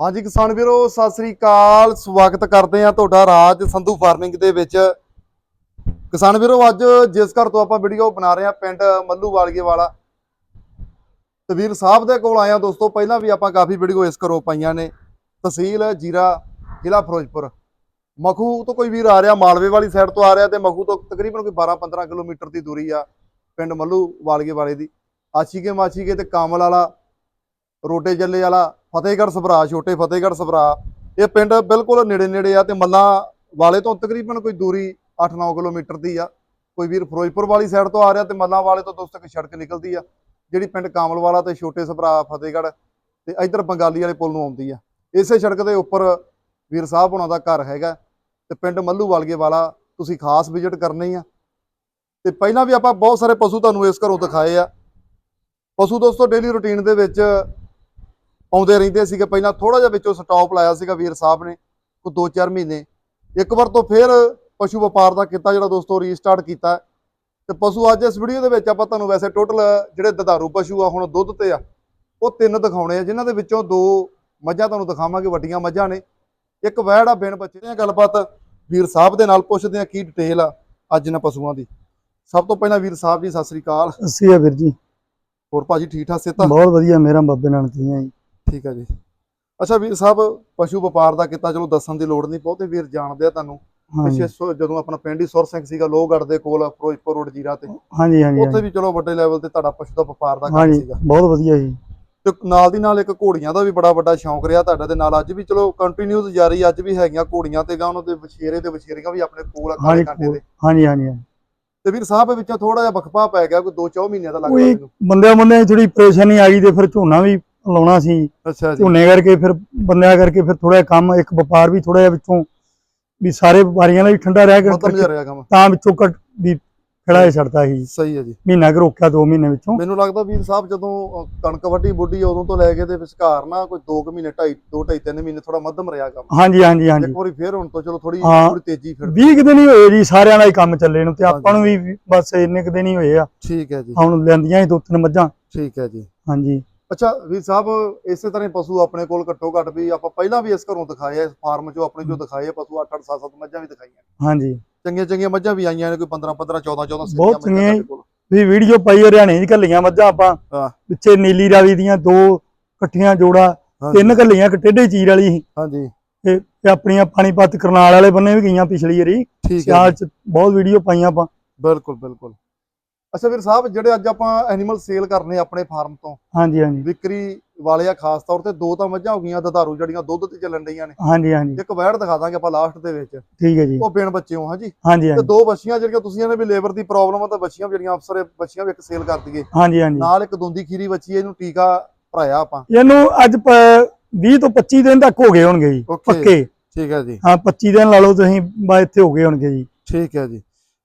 ਹਾਂਜੀ ਕਿਸਾਨ ਵੀਰੋ, ਸਤਿ ਸ੍ਰੀ ਅਕਾਲ। ਸਵਾਗਤ ਕਰਦੇ ਆ ਤੁਹਾਡਾ ਰਾਜ ਸੰਧੂ ਫਾਰਮਿੰਗ ਦੇ ਵਿੱਚ। ਕਿਸਾਨ ਵੀਰੋ, ਅੱਜ ਜਿਸ ਘਰ ਤੋਂ ਆਪਾਂ ਵੀਡੀਓ ਬਣਾ ਰਹੇ ਆ ਪਿੰਡ ਮੱਲੂ ਵਾਲਗੇ ਵਾਲਾ ਤੇ ਵੀਰ ਸਾਹਿਬ ਦੇ ਕੋਲ ਆਇਆ ਦੋਸਤੋ, ਪਹਿਲਾਂ ਵੀ ਆਪਾਂ ਕਾਫੀ ਵੀਡੀਓ ਇਸ ਘਰੋਂ ਪਾਈਆਂ ਨੇ। ਤਹਿਸੀਲ ਜੀਰਾ, ਜ਼ਿਲ੍ਹਾ ਫਿਰੋਜ਼ਪੁਰ। ਮਖੂ ਤੋਂ ਕੋਈ ਵੀਰ ਆ ਰਿਹਾ, ਮਾਲਵੇ ਵਾਲੀ ਸਾਈਡ ਤੋਂ ਆ ਰਿਹਾ ਤੇ ਮਖੂ ਤੋਂ ਤਕਰੀਬਨ ਕੋਈ 12-15 ਕਿਲੋਮੀਟਰ ਦੀ ਦੂਰੀ ਆ, ਪਿੰਡ ਮੱਲੂ ਵਾਲਗੇ ਵਾਲੇ ਦੀ। ਆਸ਼ੀਕੇ ਮਾਸ਼ੀਕੇ ਤੇ ਕਾਮਲ ਵਾਲਾ ਰੋਡੇ ਜੱਲੇ ਵਾਲਾ ਫਤਿਹਗੜ੍ਹ ਸਭਰਾ, ਛੋਟੇ ਫਤਿਹਗੜ੍ਹ ਸਭਰਾ। ਇਹ ਪਿੰਡ ਬਿਲਕੁਲ ਨੇੜੇ ਨੇੜੇ ਆ ਤੇ ਮੱਲਾ ਵਾਲੇ ਤੋਂ ਤਕਰੀਬਨ ਕੋਈ ਦੂਰੀ 8-9 ਕਿਲੋਮੀਟਰ ਦੀ ਆ। ਕੋਈ ਵੀਰ ਫਿਰੋਜ਼ਪੁਰ ਵਾਲੀ ਸਾਈਡ ਤੋਂ ਆ ਰਿਹਾ ਤੇ ਮੱਲਾ ਵਾਲੇ ਤੋਂ ਦੋਸਤੋ ਇੱਕ ਸੜਕ ਨਿਕਲਦੀ ਆ, ਜਿਹੜੀ ਪਿੰਡ ਕਾਮਲ ਵਾਲਾ ਤੇ ਛੋਟੇ ਸਭਰਾ, ਫਤਿਹਗੜ੍ਹ ਤੇ ਇਧਰ ਬੰਗਾਲੀ ਵਾਲੇ ਪੁਲ ਨੂੰ ਆਉਂਦੀ ਆ। ਇਸੇ ਸੜਕ ਦੇ ਉੱਪਰ ਵੀਰ ਸਾਹਿਬ ਹੁਣਾਂ ਦਾ ਘਰ ਹੈਗਾ ਤੇ ਪਿੰਡ ਮੱਲੂ ਵਾਲਗੇ ਵਾਲਾ ਤੁਸੀਂ ਖਾਸ ਵਿਜ਼ਿਟ ਕਰਨੀ ਆ। ਤੇ ਪਹਿਲਾਂ ਵੀ ਆਪਾਂ ਬਹੁਤ ਸਾਰੇ ਪਸ਼ੂ ਤੁਹਾਨੂੰ ਇਸ ਘਰੋਂ ਦਿਖਾਏ ਆ। ਪਸ਼ੂ ਦੋਸਤੋ ਡੇਲੀ ਰੁਟੀਨ ਦੇ ਵਿੱਚ ਆਉਂਦੇ ਰਹਿੰਦੇ ਸੀਗੇ। ਪਹਿਲਾਂ ਥੋੜਾ ਜਿਹਾ ਵਿੱਚੋਂ ਸਟਾਪ ਲਾਇਆ ਸੀਗਾ ਵੀਰ ਸਾਹਿਬ ਨੇ ਕੋ 2-4 ਮਹੀਨੇ। ਇੱਕ ਵਾਰ ਤੋਂ ਫਿਰ ਪਸ਼ੂ ਵਪਾਰ ਦਾ ਕੀਤਾ ਜਿਹੜਾ ਦੋਸਤੋ ਰੀਸਟਾਰਟ ਕੀਤਾ। ਤੇ ਪਸ਼ੂ ਅੱਜ ਇਸ ਵੀਡੀਓ ਦੇ ਵਿੱਚ ਆਪਾਂ ਤੁਹਾਨੂੰ ਵੈਸੇ ਟੋਟਲ ਜਿਹੜੇ ਦਧਾਰੂ ਪਸ਼ੂ ਆ ਹੁਣ ਦੁੱਧ ਤੇ ਆ ਉਹ ਤਿੰਨ ਦਿਖਾਉਣੇ ਆ। ਜਿਨ੍ਹਾਂ ਦੇ ਵਿੱਚੋਂ ਦੋ ਮੱਝਾਂ ਤੁਹਾਨੂੰ ਦਿਖਾਵਾਂਗੇ ਵੱਡੀਆਂ ਮੱਝਾਂ ਨੇ। ਇੱਕ ਵਹਿੜ ਆ ਬਿਨ ਬੱਚੇ ਦੀਆਂ ਗੱਲਬਾਤ। ਵੀਰ ਸਾਹਿਬ ਦੇ ਨਾਲ ਪੁੱਛਦੇ ਆ ਕੀ ਡਿਟੇਲ ਆ ਅੱਜ ਇਹਨਾਂ ਪਸ਼ੂਆਂ ਦੀ। ਸਭ ਤੋਂ ਪਹਿਲਾਂ ਵੀਰ ਸਾਹਿਬ ਜੀ ਸਤਿ ਸ੍ਰੀ ਅਕਾਲ। ਅਸੀਂ ਆ ਵੀਰ ਜੀ। ਹੋਰ ਭਾਜੀ ਠੀਕ ਠਾਕ ਸੇ ਤਾਂ ਬਹੁਤ ਵਧੀਆ ਮੇਰਾ ਬਾਬੇ ਦੀਆਂ ਜੀ। ਠੀਕ ਹੈ ਜੀ। ਅੱਛਾ ਵੀਰ ਸਾਹਿਬ ਪਸ਼ੂ ਵਪਾਰ ਦਾ ਕੀਤਾ ਚਲੋ ਦੱਸਣ ਦੀ ਲੋੜ ਨਹੀਂ ਬਹੁਤੇ ਵੀਰ ਜਾਣਦੇ ਆ ਤੁਹਾਨੂੰ। ਪਿੱਛੇ ਜਦੋਂ ਆਪਣਾ ਪਿੰਡ ਹੀ ਸੁਰ ਸਿੰਘ ਸੀਗਾ ਲੋਹਗੜ੍ਹ ਦੇ ਕੋਲ ਫਿਰੋਜ਼ਪੁਰ ਰੋਡ ਜੀਰਾ ਤੇ। ਹਾਂਜੀ ਹਾਂਜੀ ਉੱਥੇ ਵੀ ਚਲੋ ਵੱਡੇ ਲੈਵਲ ਤੇ ਤੁਹਾਡਾ ਪਸ਼ੂ ਦਾ ਵਪਾਰ ਦਾ ਕੰਮ ਹਾਂਜੀ ਸੀਗਾ। ਬਹੁਤ ਵਧੀਆ ਜੀ। ਤੇ ਨਾਲ ਦੀ ਨਾਲ ਇੱਕ ਘੋੜੀਆਂ ਦਾ ਵੀ ਬੜਾ ਵੱਡਾ ਸ਼ੌਂਕ ਰਿਹਾ ਤੁਹਾਡਾ ਦੇ ਨਾਲ ਅੱਜ ਵੀ ਚਲੋ ਕੰਟੀਨਿਊਸ ਜਾਰੀ ਅੱਜ ਵੀ ਹੈਗੀਆਂ ਘੋੜੀਆਂ ਤੇ ਗਾ ਉਹਨਾਂ ਦੇ ਵਛੇਰੇ ਤੇ ਵਛੇਰੀਆਂ ਵੀ ਆਪਣੇ ਕੋਲ ਆ ਕਾਲੇ ਕਾਂਟੇ ਦੇ। ਹਾਂਜੀ ਹਾਂਜੀ। ਤੇ ਵੀਰ ਸਾਹਿਬ ਵਿੱਚੋਂ ਥੋੜਾ ਜਿਹਾ ਬਖਪਾ ਪੈ ਗਿਆ ਕੋਈ 2-4 ਮਹੀਨਿਆਂ ਦਾ ਲੱਗਦਾ ਮੈਨੂੰ। ਬੰਦਿਆਂ ਬੰਦਿਆਂ ਥੋੜੀ ਪਰੇਸ਼ਾਨੀ ਆ ਗਈ ਤੇ ਫਿਰ ਝੋਨਾ ਵੀ ਲਾਉਣਾ ਸੀ। ਅੱਛਾ ਜੀ। ਝੋਨੇ ਕਰਕੇ ਫਿਰ ਬੰਦਿਆਂ ਕਰਕੇ ਫਿਰ ਥੋੜਾ ਕੰਮ ਇੱਕ ਵਪਾਰ ਵੀ ਥੋੜਾ ਜਿਹਾ ਵਿੱਚੋਂ ਵੀ ਸਾਰੇ ਵਪਾਰੀਆਂ ਦਾ ਵੀ ਠੰਡਾ ਰਹਿ ਮਤਲਬ ਗਿਆ ਜਾ ਰਿਹਾ ਕੰਮ। ਤਾਂ ਵਿੱਚੋਂ ਕੱਟ ਵੀ ਖੜਾ ਹੀ ਛੱਡਦਾ ਸੀ। ਸਹੀ ਹੈ ਜੀ। ਮਹੀਨਾ ਕੁ ਰੋਕਿਆ 2 ਮਹੀਨੇ ਵਿੱਚੋਂ। ਮੈਨੂੰ ਲੱਗਦਾ ਵੀਰ ਸਾਹਿਬ ਜਦੋਂ ਕਣਕ ਵੱਢੀ ਬੁੱਢੀ ਉਦੋਂ ਤੋਂ ਲੈ ਕੇ ਤੇ ਵਿਚਕਾਰ ਨਾ ਕੋਈ 2 ਮਹੀਨੇ 2.5 2 2.5 3 ਮਹੀਨੇ ਥੋੜਾ ਮੱਧਮ ਰਿਹਾ ਕੰਮ। ਹਾਂਜੀ ਹਾਂਜੀ ਹਾਂਜੀ। ਇੱਕ ਵਾਰੀ ਫੇਰ ਹੁਣ ਤੋਂ ਚਲੋ ਥੋੜੀ। ਥੋੜੀ ਤੇਜ਼ੀ ਫਿਰ। 20 ਕੁ ਦਿਨ ਹੀ ਹੋਏ ਜੀ ਸਾਰਿਆਂ ਦਾ ਹੀ ਕੰਮ ਚੱਲੇ ਨੂੰ ਤੇ ਆਪਾਂ ਨੂੰ ਵੀ ਬਸ ਇੰਨੇ ਕੁ ਦਿਨ ਹੀ ਹੋਏ ਆ। ਠੀਕ ਹੈ ਜੀ। ਹੁਣ ਲੈਂਦੀਆਂ ਹੀ ਦੋ ਤਿੰਨ ਮੱਝਾਂ। ਠੀਕ ਹੈ ਜੀ। ਹਾਂਜੀ। ਅੱਛਾ ਵੀਰ ਸਾਹਿਬ ਇਸੇ ਤਰ੍ਹਾਂ ਪਸ਼ੂ ਆਪਣੇ ਕੋਲ ਘੱਟੋ ਘੱਟ ਵੀ ਆਪਾਂ ਪਹਿਲਾਂ ਵੀ ਇਸ ਘਰੋਂ ਦਿਖਾਏ ਆ ਇਸ ਫਾਰਮ 'ਚੋਂ ਆਪਣੇ ਜੋ ਦਿਖਾਏ ਪਸ਼ੂ 8 8 7 7 ਮੱਝਾਂ ਵੀ ਦਿਖਾਈਆਂ। ਹਾਂਜੀ। ਚੰਗੀਆਂ ਚੰਗੀਆਂ ਮੱਝਾਂ ਵੀ ਆਈਆਂ ਨੇ ਕੋਈ 15 15 14 14 ਬਹੁਤ ਚੰਗੀਆਂ ਵੀ ਵੀਡੀਓ ਪਾਈ ਹਰਿਆਣੇ ਦੀ ਘੱਲੀਆਂ ਮੱਝਾਂ ਆਪਾਂ। ਪਿੱਛੇ ਨੀਲੀ ਰਾਵੀ ਦੀਆਂ ਦੋ ਇਕੱਠੀਆਂ ਜੋੜਾ ਤਿੰਨ ਘੱਲੀਆਂ ਇੱਕ ਟੇਢੇ ਚੀਰ ਵਾਲੀ ਸੀ। ਹਾਂਜੀ। ਤੇ ਆਪਣੀਆਂ ਪਾਣੀਪਤ ਕਰਨਾਲ ਵਾਲੇ ਬੰਨੇ ਵੀ ਗਈਆਂ ਪਿਛਲੀ ਵਾਰੀ। ਠੀਕ ਹੈ ਸਿਆਲ ਚ ਬਹੁਤ ਵੀਡੀਓ ਪਾਈਆਂ ਆਪਾਂ। ਬਿਲਕੁਲ ਬਿਲਕੁਲ। ਅੱਛਾ ਵੀਰ ਸਾਹਿਬ ਜਿਹੜੇ ਅੱਜ ਆਪਾਂ ਐਨੀਮਲ ਸੇਲ ਕਰਨੇ ਆਪਣੇ ਫਾਰਮ ਤੋਂ ਹਾਂਜੀ ਹਾਂਜੀ। ਵਿਕਰੀ ਵਾਲੇ ਆ ਖਾਸ ਤੌਰ ਤੇ ਦੋ ਤਾਂ ਮੱਝਾਂ ਹੋ ਗਈਆਂ ਦਧਾਰੂ ਜਿਹੜੀਆਂ ਦੁੱਧ ਤੇ ਚੱਲਣ ਡਈਆਂ ਨੇ। ਹਾਂਜੀ ਹਾਂਜੀ। ਇੱਕ ਵੈੜ ਦਿਖਾ ਦਾਂਗੇ ਆਪਾਂ ਲਾਸਟ ਦੇ ਵਿੱਚ। ਠੀਕ ਹੈ ਜੀ। ਉਹ ਬਿਨ ਬੱਚਿਓ ਹਾਂਜੀ। ਹਾਂਜੀ ਤੇ ਦੋ ਬੱਚੀਆਂ ਜਿਹੜੀਆਂ ਤੁਸੀਂ ਇਹਨੇ ਵੀ ਲੇਬਰ ਦੀ ਪ੍ਰੋਬਲਮ ਆ ਤਾਂ ਬੱਚੀਆਂ ਜਿਹੜੀਆਂ ਅਫਸਰ ਬੱਚੀਆਂ ਵੀ ਇੱਕ ਸੇਲ ਕਰ ਦਈਏ। ਹਾਂਜੀ ਹਾਂਜੀ। ਨਾਲ ਇੱਕ ਦੁੰਦੀ ਖੀਰੀ ਬੱਚੀ ਇਹਨੂੰ ਟੀਕਾ ਭਰਾਇਆ ਆਪਾਂ। ਇਹਨੂੰ ਅੱਜ 20 ਤੋਂ 25 ਦਿਨ ਤੱਕ ਹੋ ਗਏ ਹੋਣਗੇ ਜੀ ਪੱਕੇ। ਠੀਕ ਹੈ ਜੀ। ਹਾਂ 25 ਦਿਨ ਲਾ ਲਓ ਤੁਸੀਂ ਬਾ ਇੱਥੇ ਹੋ ਗਏ ਹੋਣਗੇ ਜੀ। ਠੀਕ ਹੈ ਜੀ।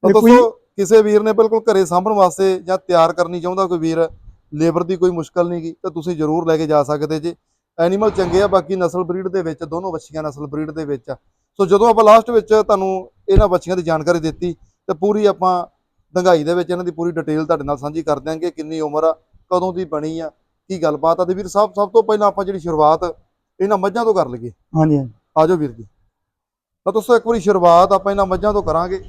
ਤਾਂ ਦੋਸਤੋ ਕਿਸੇ ਵੀਰ ਨੇ ਬਿਲਕੁਲ ਘਰੇ ਸਾਂਭਣ ਵਾਸਤੇ ਜਾਂ ਤਿਆਰ ਕਰਨੀ ਚਾਹੁੰਦਾ ਕੋਈ ਵੀਰ ਲੇਬਰ ਦੀ ਕੋਈ ਮੁਸ਼ਕਲ ਨਹੀਂ ਗੀ ਤਾਂ ਤੁਸੀਂ ਜ਼ਰੂਰ ਲੈ ਕੇ ਜਾ ਸਕਦੇ ਜੇ। ਐਨੀਮਲ ਚੰਗੇ ਆ ਬਾਕੀ ਨਸਲ ਬਰੀਡ ਦੇ ਵਿੱਚ ਦੋਨੋਂ ਬੱਚੀਆਂ ਨਸਲ ਬਰੀਡ ਦੇ ਵਿੱਚ ਆ। ਸੋ ਜਦੋਂ ਆਪਾਂ ਲਾਸਟ ਵਿੱਚ ਤੁਹਾਨੂੰ ਇਹਨਾਂ ਬੱਚੀਆਂ ਦੀ ਜਾਣਕਾਰੀ ਦਿੱਤੀ ਤੇ ਪੂਰੀ ਆਪਾਂ ਡੰਗਾਈ ਦੇ ਵਿੱਚ ਇਹਨਾਂ ਦੀ ਪੂਰੀ ਡਿਟੇਲ ਤੁਹਾਡੇ ਨਾਲ ਸਾਂਝੀ ਕਰ ਦਿਆਂਗੇ ਕਿੰਨੀ ਉਮਰ ਆ ਕਦੋਂ ਦੀ ਬਣੀ ਆ ਕੀ ਗੱਲਬਾਤ ਆ। ਤੇ ਵੀਰ ਸਾਹਿਬ ਸਭ ਤੋਂ ਪਹਿਲਾਂ ਆਪਾਂ ਜਿਹੜੀ ਸ਼ੁਰੂਆਤ ਇਹਨਾਂ ਮੱਝਾਂ ਤੋਂ ਕਰ ਲਈਏ। ਹਾਂਜੀ ਹਾਂਜੀ। ਆਜੋ ਵੀਰ ਜੀ। ਤਾਂ ਦੋਸਤੋ ਇੱਕ ਵਾਰੀ ਸ਼ੁਰੂਆਤ ਆਪਾਂ ਇਹਨਾਂ ਮੱਝਾਂ ਤੋਂ ਕਰਾਂਗੇ।